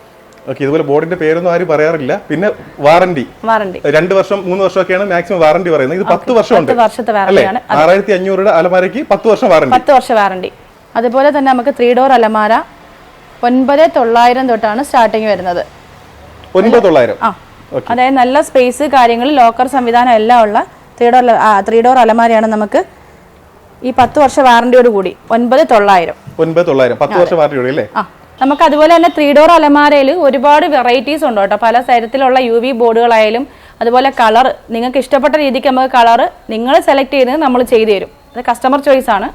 ഓക്കെ ഇതുപോലെ ബോർഡിന്റെ പേരൊന്നും ആരും പറയാറില്ല. പിന്നെ വാറന്റി. വാറന്റി. രണ്ട് വർഷം മൂന്ന് വർഷമൊക്കെയാണ് മാക്സിമം വാറന്റി പറയുന്നത്. ഇത് പത്ത് വർഷമുണ്ട്. വർഷത്തെ ആറായിരത്തി അഞ്ഞൂറുടെ അലമാരയ്ക്ക് പത്ത് വർഷം വാറന്റി. പത്ത് വർഷം വാറന്റി. അതുപോലെ തന്നെ നമുക്ക് ത്രീ ഡോർ അലമാര ഒൻപത് തൊള്ളായിരം തൊട്ടാണ് സ്റ്റാർട്ടിങ് വരുന്നത്. ഒൻപത് തൊള്ളായിരം. അതായത് നല്ല സ്പേസ് കാര്യങ്ങൾ ലോക്കർ സംവിധാനം എല്ലാം ഉള്ള ത്രീ ഡോർ ത്രീ ഡോർ അലമാരയാണ് നമുക്ക് ഈ പത്ത് വർഷ വാറന്റിയോട് കൂടി. ഒൻപത് തൊള്ളായിരം. ഒൻപത് തൊള്ളായിരം. പത്ത് വർഷം വാറന്റിയോട് അല്ലേ? നമുക്ക് അതുപോലെ തന്നെ ത്രീ ഡോർ അലമാരയിൽ ഒരുപാട് വെറൈറ്റീസ് ഉണ്ട് കേട്ടോ. പല തരത്തിലുള്ള യു വി ബോർഡുകളായാലും അതുപോലെ കളർ നിങ്ങൾക്ക് ഇഷ്ടപ്പെട്ട രീതിക്ക് നമുക്ക് കളർ നിങ്ങൾ സെലക്ട് ചെയ്ത് നമ്മൾ ചെയ്തു തരും. അത് കസ്റ്റമർ ചോയ്സ് ആണ്.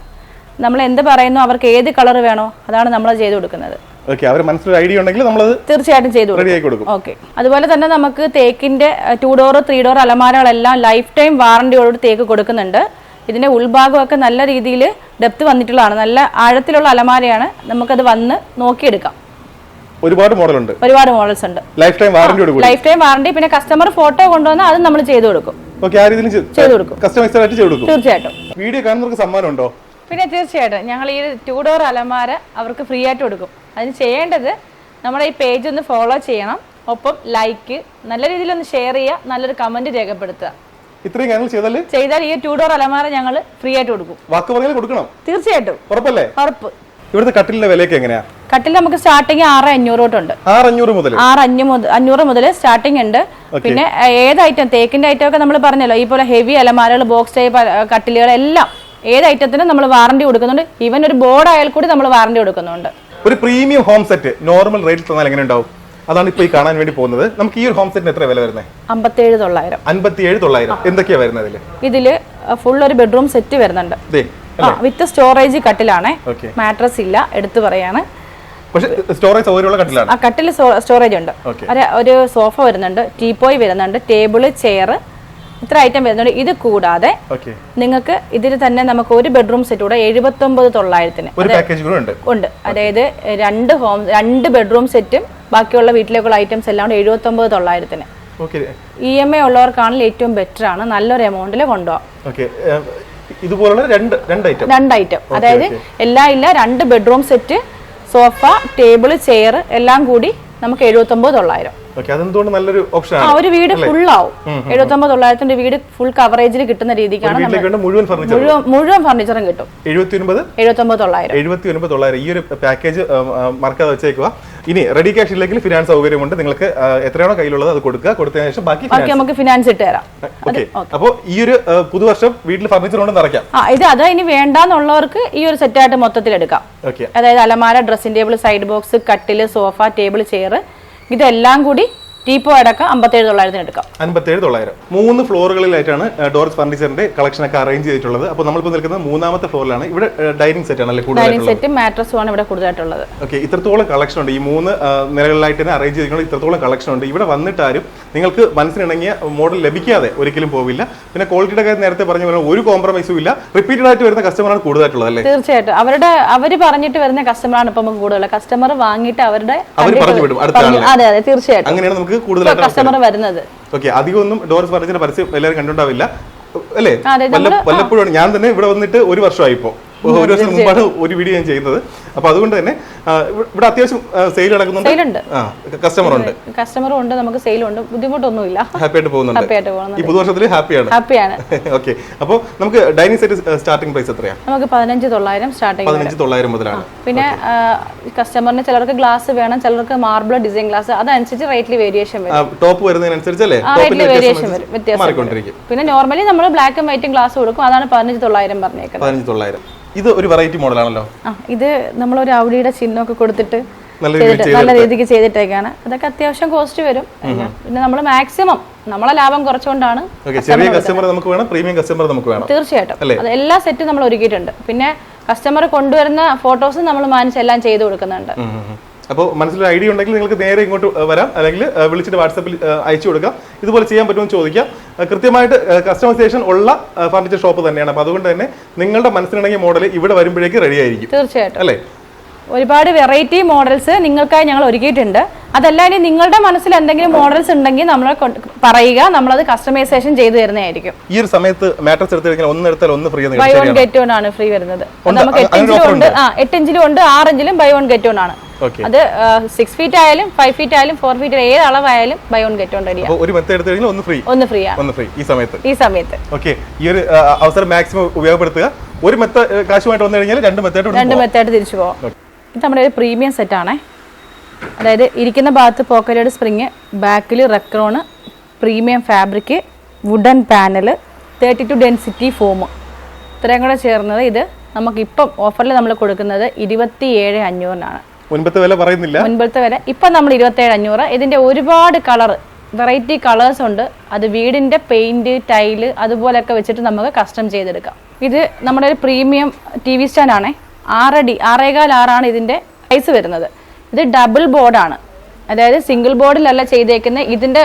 നമ്മൾ എന്ത് പറയുന്നു അവർക്ക് ഏത് കളർ വേണോ അതാണ് നമ്മൾ ചെയ്തു കൊടുക്കുന്നത്. ഓക്കെ അവർ മനസ്സിലൊരു ഐഡിയ ഉണ്ടെങ്കിൽ നമ്മളത് തീർച്ചയായിട്ടും ചെയ്തു റെഡി കൊടുക്കും. ഓക്കെ അതുപോലെ തന്നെ നമുക്ക് തേക്കിന്റെ ടു ഡോർ ത്രീ ഡോർ അലമാരകളെല്ലാം ലൈഫ് ടൈം വാറണ്ടിയോട് തേക്ക് കൊടുക്കുന്നുണ്ട്. ഇതിന്റെ ഉൾഭാഗമൊക്കെ നല്ല രീതിയിൽ ഡെപ്ത് വന്നിട്ടുള്ളതാണ്. നല്ല ആഴത്തിലുള്ള അലമാരയാണ്. നമുക്കത് വന്ന് നോക്കിയെടുക്കാം. ഒരുപാട് മോഡൽ ഉണ്ട് ഒരുപാട് മോഡൽസ് ഉണ്ട്. ലൈഫ് ടൈം വാറണ്ടി കൊടുക്കും ലൈഫ് ടൈം വാറണ്ടി പിന്നെ കസ്റ്റമർ ഫോട്ടോ കൊണ്ടുവന്നാൽ അത് നമ്മൾ ചെയ്തു കൊടുക്കും. ഓക്കെ ആ രീതിയിൽ ചെയ്തു കൊടുക്കും. കസ്റ്റമൈസ്ഡ് ആയിട്ട് ചെയ്ത് കൊടുക്കും. തീർച്ചയായിട്ടും. വീഡിയോ കാണുന്നവർക്ക് സമ്മാനം ഉണ്ടോ പിന്നെ തീർച്ചയായിട്ടും. ഞങ്ങൾ ഈ ടു ഡോർ അലമാര അവർക്ക് ഫ്രീ ആയിട്ട് കൊടുക്കും. അതിന് ചെയ്യേണ്ടത് നമ്മുടെ ഈ പേജ് ഒന്ന് ഫോളോ ചെയ്യണം. ഒപ്പം ലൈക്ക് നല്ല രീതിയിൽ ഒന്ന് ഷെയർ ചെയ്യുക നല്ലൊരു കമന്റ് രേഖപ്പെടുത്തുക. ഇത്രയും കാര്യങ്ങൾ ചെയ്താൽ ചെയ്താൽ ഈ ടു ഡോർ അലമാര ഞങ്ങൾ ഫ്രീ ആയിട്ട് കൊടുക്കും. വാക്ക് പറഞ്ഞാൽ കൊടുക്കണം. തീർച്ചയായിട്ടും. ഉറപ്പല്ലേ? ഉറപ്പ്. ഇവിടുത്തെ കട്ടിലിന്റെ വിലയൊക്കെ എങ്ങനെയാ? കട്ടിൽ നമുക്ക് സ്റ്റാർട്ടിങ് ആറ് അഞ്ഞൂറ് തൊട്ടുണ്ട്. ആറ് അഞ്ഞൂറ് മുതൽ ആറ് അഞ്ഞൂറ് മുതൽ സ്റ്റാർട്ടിങ് ഉണ്ട്. പിന്നെ ഏത് ഐറ്റം തേക്കിന്റെ ഐറ്റം ഒക്കെ നമ്മൾ പറഞ്ഞല്ലോ ഈ പോലെ ഹെവി അലമാരകൾ ബോക്സ് ടൈപ്പ് കട്ടിലുകൾ എല്ലാം ഏത് ഐറ്റത്തിനും നമ്മൾ വാറണ്ടി കൊടുക്കുന്നുണ്ട്. ഈവൻ ഒരു ബോർഡ് ആയാൽ കൂടി നമ്മൾ വാറണ്ടി കൊടുക്കുന്നുണ്ട്. ഒരു പ്രീമിയം ഹോം സെറ്റ് നോർമൽ റേറ്റിൽ തന്നാൽ എങ്ങനെ ഉണ്ടാവും? അതാണ് ഇപ്പൊ ഈ കാണാൻ വേണ്ടി പോകുന്നത്. നമുക്ക് ഈ ഒരു ഹോം സെറ്റിന് എത്ര വില വരുന്നത് അമ്പത്തേഴ് തൊള്ളായിരം. എന്തൊക്കെയാ വരുന്നത് ഇതിൽ ഇതിൽ ഫുൾ ഒരു ബെഡ്റൂം സെറ്റ് വരുന്നുണ്ട്. ദേ ആ വിത്ത് സ്റ്റോറേജ് കട്ടിലാണ്. മാട്രസ് ഇല്ല എടുത്തു പറയാണ്. പക്ഷെ സ്റ്റോറേജ് സൗകര്യമുള്ള കട്ടിലാണ്? ആ കട്ടിൽ സ്റ്റോറേജ് ഉണ്ട്. Okay. ഒരു ഒരു സോഫ വരുന്നുണ്ട് ടീപ്പോയ് വരുന്നുണ്ട് ടേബിൾ ചെയർ ഇത്ര ഐറ്റം വരുന്നുണ്ട്. ഇത് കൂടാതെ നിങ്ങൾക്ക് ഇതിൽ തന്നെ നമുക്ക് ഒരു ബെഡ്റൂം സെറ്റ് കൂടെ എഴുപത്തി ഒമ്പത് തൊള്ളായിരത്തിന് ഉണ്ട്. അതായത് രണ്ട് ഹോം രണ്ട് ബെഡ്റൂം സെറ്റും ബാക്കിയുള്ള വീട്ടിലേക്കുള്ള ഐറ്റംസ് എല്ലാം കൂടെ എഴുപത്തി ഒമ്പത് തൊള്ളായിരത്തിന് ഇ എം ഐ ഉള്ളവർക്കാണെങ്കിൽ ഏറ്റവും ബെറ്റർ ആണ്. നല്ലൊരു എമൗണ്ടിൽ കൊണ്ടുപോകാം ഇതുപോലുള്ള രണ്ട് രണ്ട് ഐറ്റം രണ്ട് ഐറ്റം അതായത് എല്ലാം ഇല്ല രണ്ട് bedroom set sofa table chair എല്ലാം കൂടി നമുക്ക് എഴുപത്തൊമ്പത് തൊള്ളായിരം. നല്ലൊരു ഓപ്ഷൻ ആ ഒരു വീട് ഫുൾ ആവും. എഴുപത്തൊമ്പത് തൊള്ളായിരത്തിന്റെ വീട് ഫുൾ കവറേജിൽ കിട്ടുന്ന രീതിക്കാണ് മുഴുവൻ മുഴുവൻ ഫർണിച്ചറും കിട്ടും. എഴുപത്തി ഒൻപത് എഴുപത്തൊമ്പത് തൊള്ളായിരം. എഴുപത്തി ഒൻപത് തൊള്ളായിരം. ഈ ഒരു പാക്കേജ് മറക്കാതെ വെച്ചേക്കുക ഇനി റെഡി ക്യാഷ് ഇല്ലെങ്കിൽ ഫിനാൻസ് സൗകര്യമുണ്ട്. നിങ്ങൾക്ക് എത്രയാണോ കയ്യിലുള്ളത് അത് കൊടുക്കുക. കൊടുത്തതിന് ശേഷം ബാക്കി നമുക്ക് ഫിനാൻസ് ഇട്ട് തരാം. ഓക്കെ. അപ്പോൾ ഈ ഒരു പുതുവർഷം വീട്ടിൽ ഫർണിച്ചർ കൊണ്ട് നിറയ്ക്കാം. ഇത് അത് ഇനി വേണ്ടാന്നുള്ളവർക്ക് ഈ ഒരു സെറ്റായിട്ട് മൊത്തത്തിൽ എടുക്കാം. അതായത് അലമാര ഡ്രസ്സിംഗ് ടേബിൾ സൈഡ് ബോക്സ് കട്ടിൽ സോഫ ടേബിൾ ചെയർ ഇതെല്ലാം കൂടി ടീപ്പോ അടക്കം അമ്പത്തേഴ് തൊള്ളായിരത്തിന് എടുക്കാം. അമ്പത്തേഴ് തൊള്ളായിരം. മൂന്ന് ഫ്ലോറുകളിലായിട്ടാണ് ഡോർസ് ഫർണിച്ചറിന്റെ കളക്ഷൻ ഒക്കെ അറേഞ്ച് ചെയ്തിട്ടുള്ളത്. അപ്പോൾ നമ്മളിപ്പോൾ നിൽക്കുന്നത് മൂന്നാമത്തെ ഫ്ലോറിലാണ്. ഇവിടെ ഡൈനിങ് സെറ്റ് ആണല്ലേ ഡൈനിങ് സെറ്റ് മാട്രസും ആണ് ഇവിടെ കൂടുതലായിട്ടുള്ളത്. ഓക്കെ ഇത്രത്തോളം കളക്ഷൻ ഉണ്ട്. ഈ മൂന്ന് നിലകളിലായിട്ട് തന്നെ അറേഞ്ച് ചെയ്തിട്ടുള്ള ഇത്രത്തോളം കളക്ഷൻ ഉണ്ട്. ഇവിടെ വന്നിട്ടാരും നിങ്ങൾക്ക് മനസ്സിനിണങ്ങിയ മോഡൽ ലഭിക്കാതെ ഒരിക്കലും പോവില്ല. പിന്നെ ക്വാളിറ്റിയുടെ കാര്യം നേരത്തെ പറഞ്ഞ പോലെ ഒരു കോംപ്രമൈസും ഇല്ല. റിപ്പീറ്റഡ് ആയിട്ട് വരുന്ന കസ്റ്റമറാണ് കൂടുതലായിട്ടുള്ളത് അല്ലേ? തീർച്ചയായിട്ടും. അവരുടെ അവർ പറഞ്ഞിട്ട് വരുന്ന കസ്റ്റമറാണ് ഇപ്പം കൂടുതൽ. കസ്റ്റമർ വാങ്ങിയിട്ട് അവരുടെ അവർ പറഞ്ഞു വിടും അടുത്ത അതെ അതെ തീർച്ചയായിട്ടും. അങ്ങനെയാണ് നമുക്ക് കൂടുതലായിട്ട് കസ്റ്റമർ വരുന്നത്. ഓക്കെ അധികം ഒന്നും ഡോർസ് ഫർണിച്ചറിന്റെ പരസ്യം എല്ലാവരും കണ്ടുണ്ടാവില്ല. അല്ലേ? വല്ലപ്പോഴും ഞാൻ തന്നെ ഇവിടെ വന്നിട്ട് ഒരു വർഷമായി ഇപ്പോൾ ഒരു വർഷം മുമ്പാണ് ഒരു വീഡിയോ ഞാൻ ചെയ്യുന്നത്. അപ്പൊ അതുകൊണ്ട് തന്നെ ഇവിടെ അത്യാവശ്യം സെയിൽ നടക്കുന്നുണ്ട്. സെയിലുണ്ട് കസ്റ്റമർ ഉണ്ട്. കസ്റ്റമർ ഉണ്ട് നമുക്ക് സെയിൽ ഉണ്ട്. ബുദ്ധിമുട്ടൊന്നുമില്ല. ഹാപ്പി ആയിട്ട് പോകുന്നുണ്ട്. ഹാപ്പി ആയിട്ട് പോകുന്നത് ഈ പുതുവർഷത്തിൽ ഹാപ്പിയാണ് ഹാപ്പിയാണ് ഓക്കെ *laughs* അപ്പോൾ നമുക്ക് ഡൈനിങ് സെറ്റ് സ്റ്റാർട്ടിംഗ് പ്രൈസ് എത്രയാ? നമുക്ക് പതിനഞ്ച് തൊള്ളായിരം സ്റ്റാർട്ടിങ് പതിനഞ്ച് തൊള്ളായിരം മുതലാണ്. പിന്നെ കസ്റ്റമറിന് ചിലർക്ക് ഗ്ലാസ് വേണം ചിലർക്ക് മാർബിൾ ഡിസൈൻ ഗ്ലാസ് അതനുസരിച്ച് റേറ്റിൽ വേരിയേഷൻ വരും. ടോപ്പ് വരുന്നതിനനുസരിച്ചല്ലേ? അല്ലേ വേരിയേഷൻ വരും. വ്യത്യാസം പിന്നെ നോർമലി നമ്മൾ ബ്ലാക്ക് ആൻഡ് വൈറ്റും ഗ്ലാസ് കൊടുക്കും. അതാണ് പതിനഞ്ച് തൊള്ളായിരം പറഞ്ഞേക്കുന്നത്. പതിനഞ്ച് തൊള്ളായിരം. ഇത് ഒരു വെറൈറ്റി മോഡലാണല്ലോ ഇത് നമ്മൾ ഒരു ചിഹ്നമൊക്കെ കൊടുത്തിട്ട് നല്ല കൊടുത്തിട്ട് നല്ല രീതിക്ക് ചെയ്തിട്ടേക്കാണ്. അതൊക്കെ അത്യാവശ്യം കോസ്റ്റ് വരും. പിന്നെ നമ്മൾ മാക്സിമം നമ്മളെ ലാഭം കുറച്ചുകൊണ്ടാണ് ചെറിയ കസ്റ്റമർ നമുക്ക് വേണം പ്രീമിയം കസ്റ്റമർ നമുക്ക് വേണം. തീർച്ചയായിട്ടും. എല്ലാ സെറ്റും നമ്മൾ ഒരുക്കിയിട്ടുണ്ട്. പിന്നെ കസ്റ്റമർ കൊണ്ടുവരുന്ന ഫോട്ടോസ് നമ്മൾ മാനിച്ച് എല്ലാം ചെയ്തു കൊടുക്കുന്നുണ്ട്. അപ്പോൾ മനസ്സിലൊരു ഐഡിയ ഉണ്ടെങ്കിൽ നിങ്ങൾക്ക് നേരെ ഇങ്ങോട്ട് വരാം. അല്ലെങ്കിൽ വിളിച്ചിട്ട് വാട്സപ്പിൽ അയച്ചു കൊടുക്കാം. ഇതുപോലെ ചെയ്യാൻ പറ്റുമെന്ന് ചോദിക്കാം. കൃത്യമായിട്ട് കസ്റ്റമൈസേഷൻ ഉള്ള ഫർണിച്ചർ ഷോപ്പ് തന്നെയാണ്. അപ്പോൾ അതുകൊണ്ട് തന്നെ നിങ്ങളുടെ മനസ്സിലുണ്ടെങ്കിൽ മോഡൽ ഇവിടെ വരുമ്പോഴേക്ക് റെഡി ആയിരിക്കും. തീർച്ചയായിട്ടും. അല്ലേ? ഒരുപാട് വെറൈറ്റി മോഡൽസ് നിങ്ങൾക്കായി ഞങ്ങൾ ഒരുക്കിയിട്ടുണ്ട്. അതല്ല ഇനി നിങ്ങളുടെ മനസ്സിൽ എന്തെങ്കിലും മോഡൽസ് ഉണ്ടെങ്കിൽ നമ്മൾ പറയുക. നമ്മളത് കസ്റ്റമൈസേഷൻ ചെയ്തു തരുന്നതായിരിക്കും. ഈ ഒരു സമയത്ത് മാട്രസ് എടുത്ത് കഴിഞ്ഞാൽ ഒന്ന് എടുത്താൽ ഒന്ന് free buy one get one ആണ് ഫ്രീ വരുന്നത്. നമുക്ക് എട്ട് ഇഞ്ചിലും ഉണ്ട്. ആ എട്ട് ഇഞ്ചിലും ഉണ്ട് ആറ് ഇഞ്ചിലും ബൈ വൺ ഗെറ്റ് വൺ ആണ് അത് സിക്സ് ഫീറ്റ് ആയാലും ഫൈവ് ഫീറ്റ് ആയാലും ഫോർ ഫീറ്റ് ഏത് അളവായാലും ബൈ വൺ ഗെറ്റ് വൺ റെഡിയാണ് ഒരു മെത്തേഡ് എടുത്ത് കഴിഞ്ഞാൽ ഒന്ന് ഫ്രീ ഒന്ന് ഫ്രീ ആണ് ഒന്ന് ഫ്രീ ഈ സമയത്ത്. ഈ സമയത്ത്. ഓക്കെ ഈ ഒരു അവസരം മാക്സിമം ഉപയോഗപ്പെടുത്തുക. ഒരു മെത്ത കാശുമായിട്ട് വന്നു കഴിഞ്ഞാൽ രണ്ട് മെത്തേഡ് രണ്ട് മെത്തേഡ് തിരിച്ചു പോവാം. ഇത് നമ്മുടെ ഒരു പ്രീമിയം സെറ്റാണേ അതായത് ഇരിക്കുന്ന ഭാഗത്ത് പോക്കറ്റഡ് സ്പ്രിങ് ബാക്കിൽ Recron premium fabric wooden panel thirty two density foam ഇത്രയും കൂടെ ചേർന്നത് ഇത് നമുക്കിപ്പം ഓഫറിൽ നമ്മൾ കൊടുക്കുന്നത് ഇരുപത്തി ഏഴ് അഞ്ഞൂറിനാണ്. മുൻപത്തെ വില പറയുന്നില്ല. മുൻപത്തെ വില. ഇപ്പം നമ്മൾ ഇരുപത്തേഴ് അഞ്ഞൂറ്. ഇതിന്റെ ഒരുപാട് കളർ വെറൈറ്റി കളേഴ്സ് ഉണ്ട്. അത് വീടിന്റെ പെയിന്റ് ടൈൽ അതുപോലെയൊക്കെ വെച്ചിട്ട് നമുക്ക് കസ്റ്റം ചെയ്തെടുക്കാം. ഇത് നമ്മുടെ ഒരു പ്രീമിയം ടി വി സ്റ്റാൻഡ് ആണേ. ആറടി ആറേകാൽ ആറാണ് ഇതിന്റെ സൈസ് വരുന്നത്. ഇത് ഡബിൾ ബോർഡാണ് അതായത് സിംഗിൾ ബോർഡിലല്ല ചെയ്തേക്കുന്നത് ഇതിന്റെ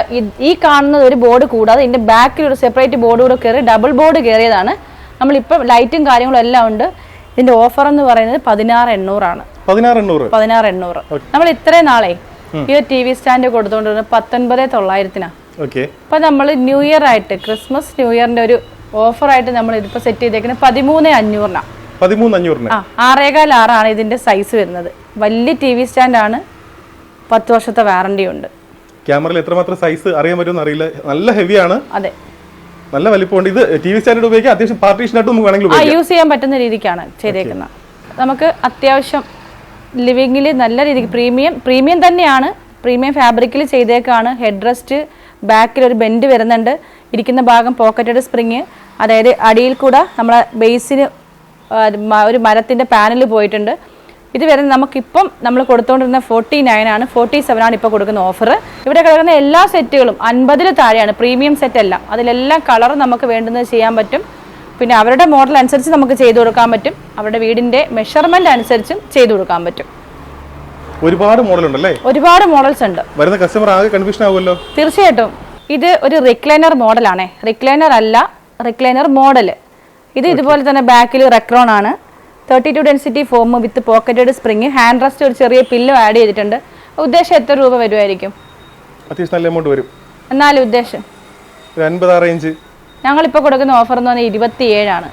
ഈ കാണുന്നത് ഒരു ബോർഡ് കൂടാതെ ഇതിന്റെ ബാക്കിൽ ഒരു സെപ്പറേറ്റ് ബോർഡ് കൂടെ കയറി ഡബിൾ ബോർഡ് കയറിയതാണ്. നമ്മളിപ്പോൾ ലൈറ്റും കാര്യങ്ങളും എല്ലാം ഉണ്ട്. ഇതിന്റെ ഓഫർ എന്ന് പറയുന്നത് പതിനാറ് എണ്ണൂറാണ്. പതിനാറ് എണ്ണൂറ്. നമ്മൾ ഇത്രയും നാളെ ഈ ഒരു ടി വി സ്റ്റാൻഡ് കൊടുത്തോണ്ടിരുന്നത് പത്തൊൻപത് തൊള്ളായിരത്തിനാ. അപ്പൊ നമ്മൾ ന്യൂ ഇയർ ആയിട്ട് ക്രിസ്മസ് ന്യൂ ഇയറിന്റെ ഒരു ഓഫർ ആയിട്ട് നമ്മൾ ഇതിപ്പോ സെറ്റ് ചെയ്തേക്കുന്നത് പതിമൂന്ന് അഞ്ഞൂറിനാ. ആ ആറേകാൽ ആറാണ് ഇതിന്റെ സൈസ് വരുന്നത്. വലിയ ടി വി സ്റ്റാൻഡാണ് പത്ത് വർഷത്തെ വാറണ്ടി ഉണ്ട്. ക്യാമറയിൽ എത്രമാത്രം സൈസ് അറിയാൻ പറ്റുമെന്ന് അറിയില്ല. നല്ല ഹെവിയാണ് അതെ. നല്ല വലിപ്പമുണ്ട്. ഇത് ടി വി സ്റ്റാൻഡ് ഉപയോഗിക്കാം. അത്യാവശ്യം പാർട്ടീഷനായിട്ട് നമുക്ക് വേണമെങ്കിൽ യൂസ് ചെയ്യാൻ പറ്റുന്ന രീതിക്കാണ് ചെയ്തേക്കുന്നത് നമുക്ക് അത്യാവശ്യം ലിവിങ്ങിൽ നല്ല രീതിക്ക് പ്രീമിയം പ്രീമിയം തന്നെയാണ്. പ്രീമിയം ഫാബ്രിക്കിൽ ചെയ്തേക്കാണ്. ഹെഡ് റെസ്റ്റ് ബാക്കിൽ ഒരു ബെൻഡ് വരുന്നുണ്ട്. ഇരിക്കുന്ന ഭാഗം പോക്കറ്റഡ് സ്പ്രിങ് അതായത് അടിയിൽ കൂടെ നമ്മളെ ബേസിന് ഒരു മരത്തിന്റെ പാനൽ പോയിട്ടുണ്ട്. ഇത് വരെ നമുക്കിപ്പം നമ്മൾ കൊടുത്തുകൊണ്ടിരുന്ന ഫോർട്ടി നയൻ ആണ്. ഫോർട്ടി സെവൻ ആണ് ഇപ്പോൾ കൊടുക്കുന്ന ഓഫർ ഇവിടെ കിടക്കുന്ന എല്ലാ സെറ്റുകളും അൻപതിൽ താഴെയാണ്. പ്രീമിയം സെറ്റ് അല്ല. അതിലെല്ലാം കളർ നമുക്ക് വേണ്ടുന്നത് ചെയ്യാൻ പറ്റും. പിന്നെ അവരുടെ മോഡൽ അനുസരിച്ച് നമുക്ക് ചെയ്തു കൊടുക്കാൻ പറ്റും. അവരുടെ വീടിന്റെ മെഷർമെന്റ് അനുസരിച്ചും ചെയ്തു കൊടുക്കാൻ പറ്റും. ഒരുപാട് മോഡൽ ഉണ്ടല്ലേ? ഒരുപാട് മോഡൽസ് ഉണ്ട്. വരുന്ന കസ്റ്റമർ ആകെ കൺഫ്യൂഷൻ ആവുമല്ലോ? തീർച്ചയായിട്ടും. ഇത് ഒരു റിക്ലൈനർ മോഡലാണേ റിക്ലൈനർ അല്ല റിക്ലൈനർ മോഡൽ ഇത് ഇതുപോലെ തന്നെ ബാക്കിൽ റെക്രോൺ ആണ്. Thirty two density foam with pocketed spring hand rest ഒരു ചെറിയ പില്ലും ആഡ് ചെയ്തിട്ടുണ്ട്. ഉദ്ദേശം എത്ര രൂപ വരുമായിരിക്കും അത്യാവശ്യം നല്ല എമൗണ്ട് വരും. എന്നാലും ഉദ്ദേശം? റേഞ്ച് ഞങ്ങളിപ്പോൾ കൊടുക്കുന്ന ഓഫർ എന്ന് പറഞ്ഞാൽ ഇരുപത്തിയേഴാണ്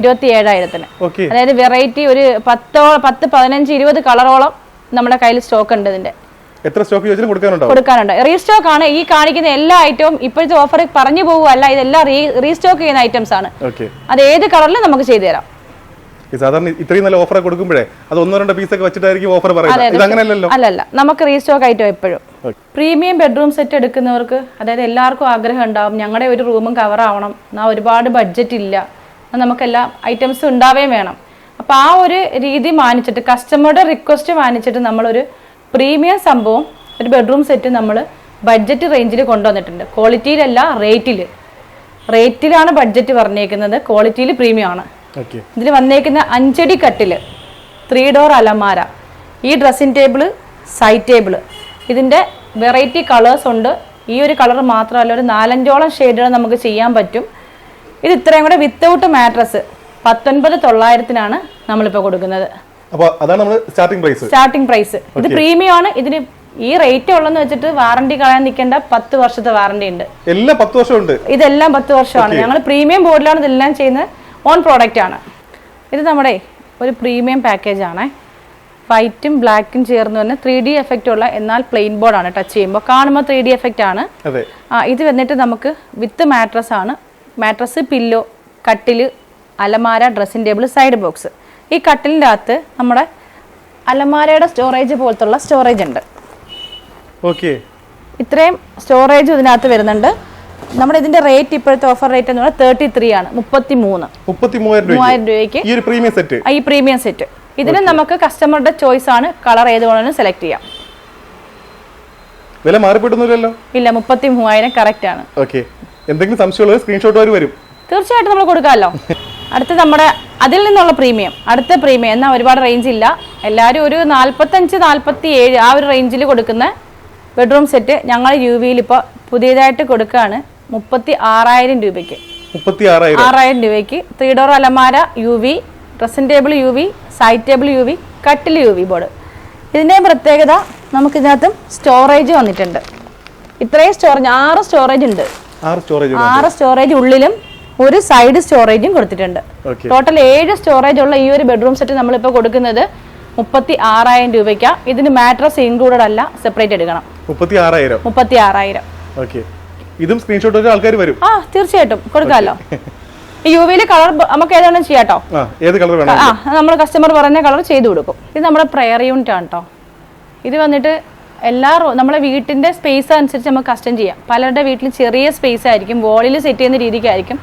ഇരുപത്തിയേഴായിരത്തിന്. അതായത് വെറൈറ്റി ഒരു പത്തോ പത്ത് പതിനഞ്ച് ഇരുപത് കളറോളം നമ്മുടെ കയ്യിൽ സ്റ്റോക്ക് ഉണ്ട് ഇതിന്റെ എത്ര സ്റ്റോക്ക് ചോദിച്ചാലും കൊടുക്കാനുണ്ട് കൊടുക്കാനുണ്ട്. റീസ്റ്റോക്ക് ആണ് ഈ കാണിക്കുന്ന എല്ലാ ഐറ്റവും ഇപ്പോഴത്തെ ഓഫർ പറഞ്ഞു പോകുമല്ല ഇതെല്ലാം റീസ്റ്റോക്ക് ചെയ്യുന്ന ഐറ്റംസ് ആണ്. ഓക്കെ അത് ഏത് കളറിലും നമുക്ക് ചെയ്തു തരാം. സാധാരണ ഇത്രയും നല്ല ഓഫർ കൊടുക്കുമ്പോഴേ അത് ഒന്നോ രണ്ടോ പീസ് ഒക്കെ വെച്ചിട്ടായിരിക്കും ഓഫർ പറയുന്നത്. ഇത് അങ്ങനെയല്ലല്ലോ അല്ലല്ല. നമുക്ക് റീസ്റ്റോക്ക് ഐറ്റം എപ്പോഴും. പ്രീമിയം ബെഡ്റൂം സെറ്റ് എടുക്കുന്നവർക്ക് അതായത് എല്ലാവർക്കും ആഗ്രഹം ഉണ്ടാവും ഞങ്ങളുടെ ഒരു റൂമും കവർ ആവണം എന്നാൽ ഒരുപാട് ബഡ്ജറ്റ് ഇല്ല ഐറ്റംസ് ഐറ്റംസും ഉണ്ടാവുകയും വേണം. അപ്പോൾ ആ ഒരു രീതി മാനിച്ചിട്ട് കസ്റ്റമറുടെ റിക്വസ്റ്റ് മാനിച്ചിട്ട് നമ്മളൊരു പ്രീമിയം സംഭവം ഒരു ബെഡ്റൂം സെറ്റ് നമ്മൾ ബഡ്ജറ്റ് റേഞ്ചിൽ കൊണ്ടുവന്നിട്ടുണ്ട്. ക്വാളിറ്റിയിലല്ല റേറ്റിൽ റേറ്റിലാണ് ബഡ്ജറ്റ് പറഞ്ഞേക്കുന്നത്. ക്വാളിറ്റിയിൽ പ്രീമിയം ആണ്. ഇതിൽ വന്നേക്കുന്ന അഞ്ചടി കട്ടിൽ ത്രീ ഡോർ അലമാര. ഈ ഡ്രസ്സിംഗ് ടേബിൾ സൈഡ് ടേബിൾ ഇതിന്റെ വെറൈറ്റി കളേഴ്സ് ഉണ്ട്. ഈ ഒരു കളർ മാത്രമല്ല ഒരു നാലഞ്ചോളം ഷെയ്ഡുകൾ നമുക്ക് ചെയ്യാൻ പറ്റും. ഇത് ഇത്രയും കൂടെ വിത്തൗട്ട് മാട്രസ് പത്തൊൻപത് തൊള്ളായിരത്തിനാണ് നമ്മളിപ്പോൾ കൊടുക്കുന്നത്. അപ്പോൾ അതാണ് നമ്മൾ സ്റ്റാർട്ടിംഗ് പ്രൈസ് സ്റ്റാർട്ടിംഗ് പ്രൈസ് ഇത് പ്രീമിയം ആണ്. ഇതിന് ഈ റേറ്റ് ഉള്ളെന്ന് വെച്ചിട്ട് വാറണ്ടി കളയാൻ നിൽക്കേണ്ട പത്ത് വർഷത്തെ വാറണ്ടി ഉണ്ട്. എല്ലാം പത്ത് വർഷം ഉണ്ട് ഇതെല്ലാം പത്ത് വർഷമാണ്. ഞങ്ങൾ പ്രീമിയം ബോർഡിലാണ് ഇതെല്ലാം ചെയ്യുന്നത്. ഓൺ പ്രോഡക്റ്റ് ആണ്. ഇത് നമ്മുടെ ഒരു പ്രീമിയം പാക്കേജ് ആണ്. വൈറ്റും ബ്ലാക്കും ചേർന്ന് തന്നെ ത്രീ ഡി എഫക്റ്റ് ഉള്ള എന്നാൽ പ്ലെയിൻ ബോർഡ് ആണ് ടച്ച് ചെയ്യുമ്പോൾ. കാണുമ്പോൾ ത്രീ ഡി എഫക്റ്റ് ആണ്. ഇത് വന്നിട്ട് നമുക്ക് വിത്ത് മാട്രസ് ആണ്. മാട്രസ് പില്ലോ കട്ടിൽ അലമാര ഡ്രസ്സിംഗ് ടേബിൾ സൈഡ് ബോക്സ് ഈ കട്ടിലിന്റെ അകത്ത് നമ്മുടെ അലമാരയുടെ സ്റ്റോറേജ് പോലത്തുള്ള സ്റ്റോറേജ് ഉണ്ട്. ഓക്കെ. ഇത്രയും സ്റ്റോറേജ് ഇതിനകത്ത് വരുന്നുണ്ട്. നമ്മുടെ ഇതിന്റെ റേറ്റ് ഇപ്പോഴത്തെ ഓഫർ റേറ്റ് എന്ന് പറഞ്ഞാൽ തേർട്ടി ത്രീ ആണ്. മുപ്പത്തി മൂന്ന് മൂവായിരം രൂപ മൂവായിരം രൂപയ്ക്ക്. ഈ പ്രീമിയം സെറ്റ് ഈ പ്രീമിയം സെറ്റ് ഇതിന് നമുക്ക് കസ്റ്റമറുടെ ചോയ്സ് ആണ് കളർ ഏത് വേണമെങ്കിലും സെലക്ട് ചെയ്യാം. വില മാറിപ്പെടുന്നില്ലല്ലോ ഇല്ല മുപ്പത്തി മൂവായിരം കറക്റ്റ് ആണ്. ഓക്കെ. എന്തെങ്കിലും സംശയമുള്ള സ്ക്രീൻഷോട്ട് വരും. തീർച്ചയായിട്ടും നമ്മൾ കൊടുക്കാമല്ലോ. *laughs* അടുത്ത നമ്മുടെ അതിൽ നിന്നുള്ള പ്രീമിയം അടുത്ത പ്രീമിയം എന്നാൽ ഒരുപാട് റേഞ്ച് ഇല്ല. എല്ലാവരും ഒരു നാൽപ്പത്തഞ്ച് നാൽപ്പത്തി ഏഴ് ആ ഒരു റേഞ്ചിൽ കൊടുക്കുന്ന ബെഡ്റൂം സെറ്റ് ഞങ്ങൾ യു വിയിൽ ഇപ്പോൾ പുതിയതായിട്ട് കൊടുക്കുകയാണ് മുപ്പത്തി ആറായിരം രൂപയ്ക്ക് ആറായിരം രൂപയ്ക്ക്. ത്രീ ഡോർ അലമാര U V dressing table U V side table U V കട്ടിൽ യു വി ബോർഡ് ഇതിന്റെ പ്രത്യേകത നമുക്കിതിനകത്തും സ്റ്റോറേജ് വന്നിട്ടുണ്ട്. ഇത്രയും സ്റ്റോറേജ് ആറ് സ്റ്റോറേജ് ഉണ്ട്. ആറ് സ്റ്റോറേജ് ഉള്ളിലും ഒരു സൈഡ് സ്റ്റോറേജും കൊടുത്തിട്ടുണ്ട്. ടോട്ടൽ ഏഴ് സ്റ്റോറേജ് ഉള്ള ഈ ഒരു ബെഡ്റൂം സെറ്റ് നമ്മളിപ്പോൾ കൊടുക്കുന്നത് മുപ്പത്തി ആറായിരം രൂപയ്ക്കാ. ഇതിന് മാട്രസ് ഇൻക്ലൂഡഡ് അല്ല സെപ്പറേറ്റ് എടുക്കണം. മുപ്പത്തി ആറായിരം മുപ്പത്തി ആറായിരം ഇതും സ്ക്രീൻഷോട്ട് ആൾക്കാർ വരും. ആ തീർച്ചയായിട്ടും. കൊടുക്കാമല്ലോ ഈ യു വിയിൽ കളർ നമുക്ക് ഏതാണ് ചെയ്യാട്ടോ? ആ ഏത് കളർ വേണം ആ നമ്മൾ കസ്റ്റമർ പറഞ്ഞ കളർ ചെയ്തു കൊടുക്കും. ഇത് നമ്മുടെ പ്രയർ യൂണിറ്റ് ആണ് കേട്ടോ ഇത് വന്നിട്ട് എല്ലാ നമ്മളെ വീട്ടിന്റെ സ്പേസ് അനുസരിച്ച് നമുക്ക് കസ്റ്റം ചെയ്യാം. പലരുടെ വീട്ടിൽ ചെറിയ സ്പേസ് ആയിരിക്കും വോളിൽ സെറ്റ് ചെയ്യുന്ന രീതിക്കായിരിക്കും.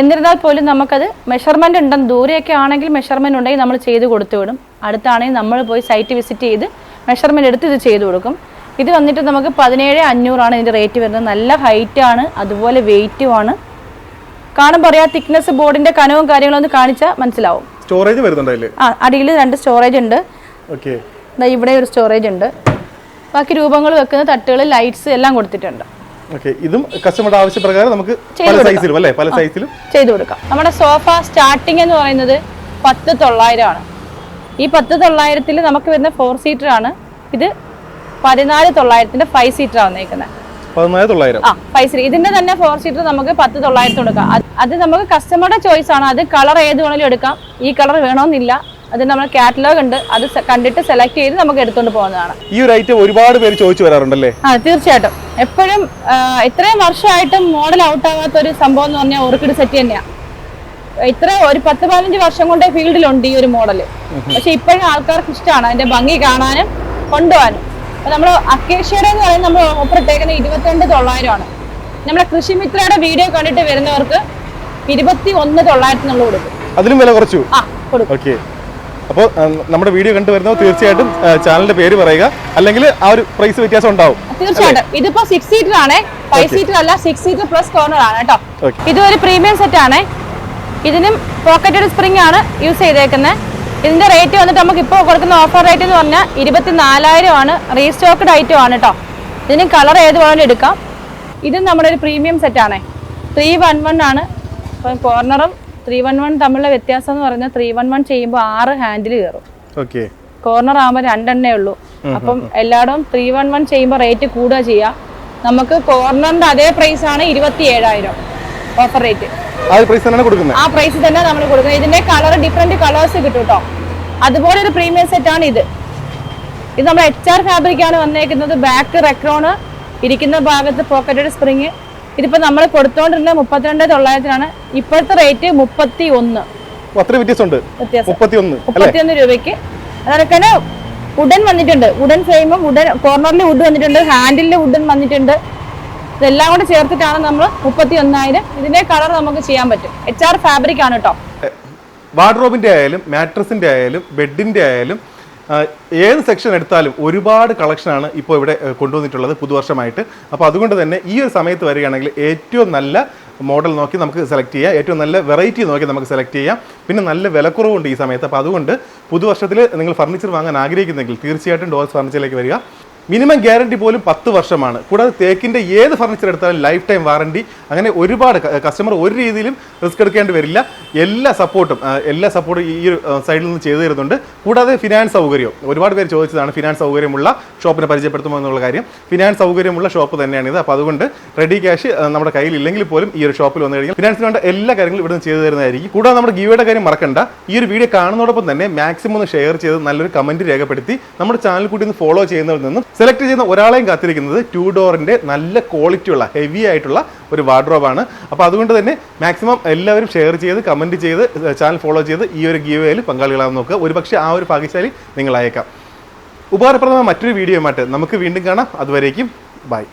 എന്നിരുന്നാൽ പോലും നമുക്കത് മെഷർമെന്റ് ഉണ്ടെന്ന് ദൂരെയൊക്കെ ആണെങ്കിൽ മെഷർമെന്റ് ഉണ്ടെങ്കിൽ നമ്മൾ ചെയ്ത് കൊടുത്തു വിടും. അടുത്താണെങ്കിൽ നമ്മൾ പോയി സൈറ്റ് വിസിറ്റ് ചെയ്ത് മെഷർമെന്റ് എടുത്ത് ഇത് ചെയ്ത് കൊടുക്കും. ഇത് വന്നിട്ട് നമുക്ക് പതിനേഴ് അഞ്ഞൂറാണ് ഇതിന്റെ റേറ്റ് വരുന്നത്. നല്ല ഹൈറ്റ് ആണ് അതുപോലെ വെയിറ്റും ആണ്. കാണുമ്പോൾ അറിയാം തിക്നെസ് ബോർഡിന്റെ കനവും കാര്യങ്ങളും ഒന്ന് കാണിച്ചാൽ മനസ്സിലാവും. സ്റ്റോറേജ് വരുന്നുണ്ടോ അതിൽ? ആ അടിയിൽ രണ്ട് സ്റ്റോറേജ് ഉണ്ട്. ഇവിടെ ഒരു സ്റ്റോറേജ് ഉണ്ട്. ബാക്കി രൂപങ്ങൾ വെക്കുന്ന തട്ടുകൾ ലൈറ്റ്സ് എല്ലാം കൊടുത്തിട്ടുണ്ട്. ഓക്കെ ഇതും കസ്റ്റമറുടെ ആവശ്യപ്രകാരം നമുക്ക് പല. സൈസിലും അല്ലേ? പല സൈസിലും ചെയ്തു കൊടുക്കാം. നമ്മുടെ സോഫ സ്റ്റാർട്ടിംഗ് എന്ന് പറയുന്നത് പത്ത് തൊള്ളായിരം ആണ്. ഈ പത്ത് തൊള്ളായിരത്തിൽ നമുക്ക് വരുന്ന ഫോർ സീറ്റർ ആണ്. ഇത് പതിനാല് തൊള്ളായിരത്തിന്റെ ഫൈവ് സീറ്റർ ആണ് വന്നേക്കുന്നത്. പതിനാല് തൊള്ളായിരം. ആ ഫൈവ് സീറ്റർ ഇതിന്റെ തന്നെ ഫോർ സീറ്റർ നമുക്ക് പത്ത് തൊള്ളായിരത്തി കൊടുക്കാം. അത് അത് നമുക്ക് കസ്റ്റമറുടെ ചോയ്സ് ആണ്. അത് കളർ ഏത് വേണമെങ്കിലും എടുക്കാം. ഈ കളർ വേണമെന്നില്ല അത് നമ്മൾ കാറ്റലോഗ് ഉണ്ട്. അത് കണ്ടിട്ട് സെലക്ട് ചെയ്ത് നമുക്ക് എടുത്തുകൊണ്ട് പോകുന്നതാണ്. ഈ ഒരു ഐറ്റം ഒരുപാട് പേര് ചോദിച്ചു വരാറുണ്ടല്ലേ? ആ തീർച്ചയായിട്ടും. എപ്പോഴും ഇത്രയും വർഷമായിട്ടും മോഡൽ ഔട്ട് ആവാത്ത ഒരു സംഭവം എന്ന് പറഞ്ഞാൽ ഓർക്കിഡ് സെറ്റ് തന്നെയാണ് ഇത്ര ഒരു പത്ത് പതിനഞ്ച് വർഷം കൊണ്ടേ ഫീൽഡിലുണ്ട് ഈ ഒരു മോഡൽ പക്ഷെ ഇപ്പോഴും ആൾക്കാർക്ക് ഇഷ്ടമാണ് അതിന്റെ ഭംഗി കാണാനും കൊണ്ടുപോകാനും. അപ്പൊ നമ്മൾ അക്കേഷ്യയുടെ എന്ന് പറയുന്നത് നമ്മൾ ഓഫർ ഇട്ടേക്കുന്നത് ഇരുപത്തിരണ്ട് തൊള്ളായിരമാണ്. നമ്മുടെ കൃഷിമിത്രയുടെ വീഡിയോ കണ്ടിട്ട് വരുന്നവർക്ക് ഇരുപത്തി ഒന്ന് തൊള്ളായിരത്തിനുള്ള കൊടുക്കും. അതിലും വില കുറച്ചു? ആ കൊടുക്കും. അപ്പോൾ നമ്മുടെ വീഡിയോ കണ്ടു വരുന്നവർ തീർച്ചയായിട്ടും ചാനലിന്റെ പേര് പറയുക. അല്ലെങ്കിൽ ആ ഒരു പ്രൈസ് വ്യത്യാസം ഉണ്ടാവും. തീർച്ചയായിട്ടും. ഇതിപ്പോ സിക്സ് സീറ്റർ ആണ്. ഫൈവ് സീറ്റർ അല്ല സിക്സ് സീറ്റർ പ്ലസ് കോർണർ ആണ് കേട്ടോ. ഇത് ഒരു പ്രീമിയം സെറ്റ് ആണ്. ഇതിനും പോക്കറ്റഡ് സ്പ്രിംഗ് ആണ് യൂസ് ചെയ്തേക്കുന്നത്. ഇതിന്റെ റേറ്റ് വന്നിട്ട് നമുക്ക് ഇപ്പോൾ കൊടുക്കുന്ന ഓഫർ റേറ്റ് എന്ന് പറഞ്ഞാൽ ഇരുപത്തി നാലായിരം ആണ്. റീസ്റ്റോക്ക്ഡ് ഐറ്റം ആണ് കേട്ടോ. ഇതിന് കളർ ഏത് വേണമെങ്കിലും എടുക്കാം. ഇത് നമ്മുടെ ഒരു പ്രീമിയം സെറ്റ് ആണ്. ത്രീ വൺ വൺ ആണ്. കോർണറും ത്രീ വൺ വൺ തമ്മിലുള്ള വ്യത്യാസം എന്ന് പറഞ്ഞാൽ ത്രീ വൺ വൺ ചെയ്യുമ്പോൾ ആറ് ഹാൻഡിൽ കയറും ഓക്കെ. കോർണർ ആകുമ്പോൾ രണ്ടെണ്ണേ ഉള്ളൂ. അപ്പം എല്ലായിടവും ത്രീ വൺ വൺ ചെയ്യുമ്പോൾ റേറ്റ് കൂടുക ചെയ്യാം. നമുക്ക് കോർണറിന്റെ അതേ പ്രൈസ് ആണ് ഇരുപത്തി ഏഴായിരം ഓഫർ റേറ്റ് ആ പ്രൈസ് തന്നെ കൊടുക്കുന്നത്. ആ പ്രൈസ് തന്നെ നമ്മൾ കൊടുക്കുന്നത്. ഇതിന്റെ കളർ ഡിഫറെന്റ് കളേഴ്സ് കിട്ടും കേട്ടോ അതുപോലെ ഒരു പ്രീമിയം സെറ്റ് ആണ് ഇത്. ഇത് നമ്മൾ എച്ച് ആർ ഫാബ്രിക് ആണ് വന്നേക്കുന്നത്. ബാക്ക് റെക്രോണ് ഇരിക്കുന്ന ഭാഗത്ത് പോക്കറ്റഡ് സ്പ്രിങ് ഇതിപ്പോ നമ്മൾ കൊടുത്തോണ്ടിരുന്നത് മുപ്പത്തിരണ്ട് തൊള്ളായിരത്തിനാണ് ഇപ്പോഴത്തെ റേറ്റ് മുപ്പത്തി ഒന്ന് മുപ്പത്തിയൊന്ന് രൂപയ്ക്ക്. അതൊക്കെ ഉടൻ വന്നിട്ടുണ്ട്. ഉടൻ ഫ്രെയിമും ഉടൻ കോർണറിൽ വുഡ് വന്നിട്ടുണ്ട് ഹാൻഡിലിൽ വുഡൻ വന്നിട്ടുണ്ട്. ഇതെല്ലാം കൂടെ ചേർത്തിട്ടാണ് നമ്മൾ മുപ്പത്തി ഒന്നായിരം ഇതിന്റെ കളർ നമുക്ക് ചെയ്യാൻ പറ്റും. എച്ച് ആർ ഫാബ്രിക് ആണ് കേട്ടോ വാർഡ്രോബിന്റെ ആയാലും മാട്രസിന്റെ ആയാലും ബെഡിന്റെ ആയാലും ഏത് സെക്ഷൻ എടുത്താലും ഒരുപാട് കളക്ഷനാണ് ഇപ്പോൾ ഇവിടെ കൊണ്ടുവന്നിട്ടുള്ളത് പുതുവർഷമായിട്ട്. അപ്പോൾ അതുകൊണ്ട് തന്നെ ഈ ഒരു സമയത്ത് വരികയാണെങ്കിൽ ഏറ്റവും നല്ല മോഡൽ നോക്കി നമുക്ക് സെലക്ട് ചെയ്യാം. ഏറ്റവും നല്ല വെറൈറ്റി നോക്കി നമുക്ക് സെലക്ട് ചെയ്യാം. പിന്നെ നല്ല വിലക്കുറവുണ്ട് ഈ സമയത്ത്. അപ്പോൾ അതുകൊണ്ട് പുതുവർഷത്തിൽ നിങ്ങൾ ഫർണിച്ചർ വാങ്ങാൻ ആഗ്രഹിക്കുന്നെങ്കിൽ തീർച്ചയായിട്ടും ഡോൾസ് ഫർണിച്ചറിലേക്ക് വരിക. മിനിമം ഗ്യാരണ്ടി പോലും പത്ത് വർഷമാണ്. കൂടാതെ തേക്കിന്റെ ഏത് ഫർണിച്ചർ എടുത്താലും ലൈഫ് ടൈം വാറണ്ടി. അങ്ങനെ ഒരുപാട് കസ്റ്റമർ ഒരു രീതിയിലും റിസ്ക് എടുക്കേണ്ടി വരില്ല. എല്ലാ സപ്പോർട്ടും എല്ലാ സപ്പോർട്ടും ഈ ഒരു സൈഡിൽ നിന്ന് ചെയ്തു തരുന്നുണ്ട്. കൂടാതെ ഫിനാൻസ് സൗകര്യം. ഒരുപാട് പേര് ചോദിച്ചതാണ് ഫിനാൻസ് സൗകര്യമുള്ള ഷോപ്പിനെ പരിചയപ്പെടുത്തുമോ എന്നുള്ള കാര്യം. ഫിനാൻസ് സൗകര്യമുള്ള ഷോപ്പ് തന്നെയാണിത് അപ്പോൾ അതുകൊണ്ട് റെഡി ക്യാഷ് നമ്മുടെ കയ്യിൽ ഇല്ലെങ്കിൽ പോലും ഈ ഒരു ഷോപ്പിൽ വന്നു കഴിഞ്ഞാൽ ഫിനാൻസിന് വേണ്ട എല്ലാ കാര്യങ്ങളും ഇവിടുന്ന് ചെയ്തു തരുന്നതായിരിക്കും. കൂടാതെ നമ്മുടെ ഗീവയുടെ കാര്യം മറക്കണ്ട. ഈ ഒരു വീഡിയോ കാണുന്നതോടൊപ്പം തന്നെ മാക്സിമം ഒന്ന് ഷെയർ ചെയ്ത് നല്ലൊരു കമന്റ് രേഖപ്പെടുത്തി നമ്മുടെ ചാനൽ കൂടി ഒന്ന് ഫോളോ ചെയ്യുന്നതിൽ നിന്നും സെലക്ട് ചെയ്യുന്ന ഒരാളെയും കാത്തിരിക്കുന്നത് ടു ഡോറിന്റെ നല്ല ക്വാളിറ്റിയുള്ള ഹെവി ആയിട്ടുള്ള ഒരു വാർഡ്രോബാണ് അപ്പോൾ അതുകൊണ്ട് തന്നെ മാക്സിമം എല്ലാവരും ഷെയർ ചെയ്ത് കമന്റ് ചെയ്ത് ചാനൽ ഫോളോ ചെയ്ത് ഈ ഒരു ഗീവയിൽ പങ്കാളികളാകാൻ നോക്കുക. ഒരുപക്ഷെ ആ ഒരു ഭാഗ്യശാലി നിങ്ങൾ അയക്കാം ഉപകാരപ്രദമായ മറ്റൊരു വീഡിയോ വീഡിയോയുമായിട്ട് നമുക്ക് വീണ്ടും കാണാം. അതുവരേക്കും ബൈ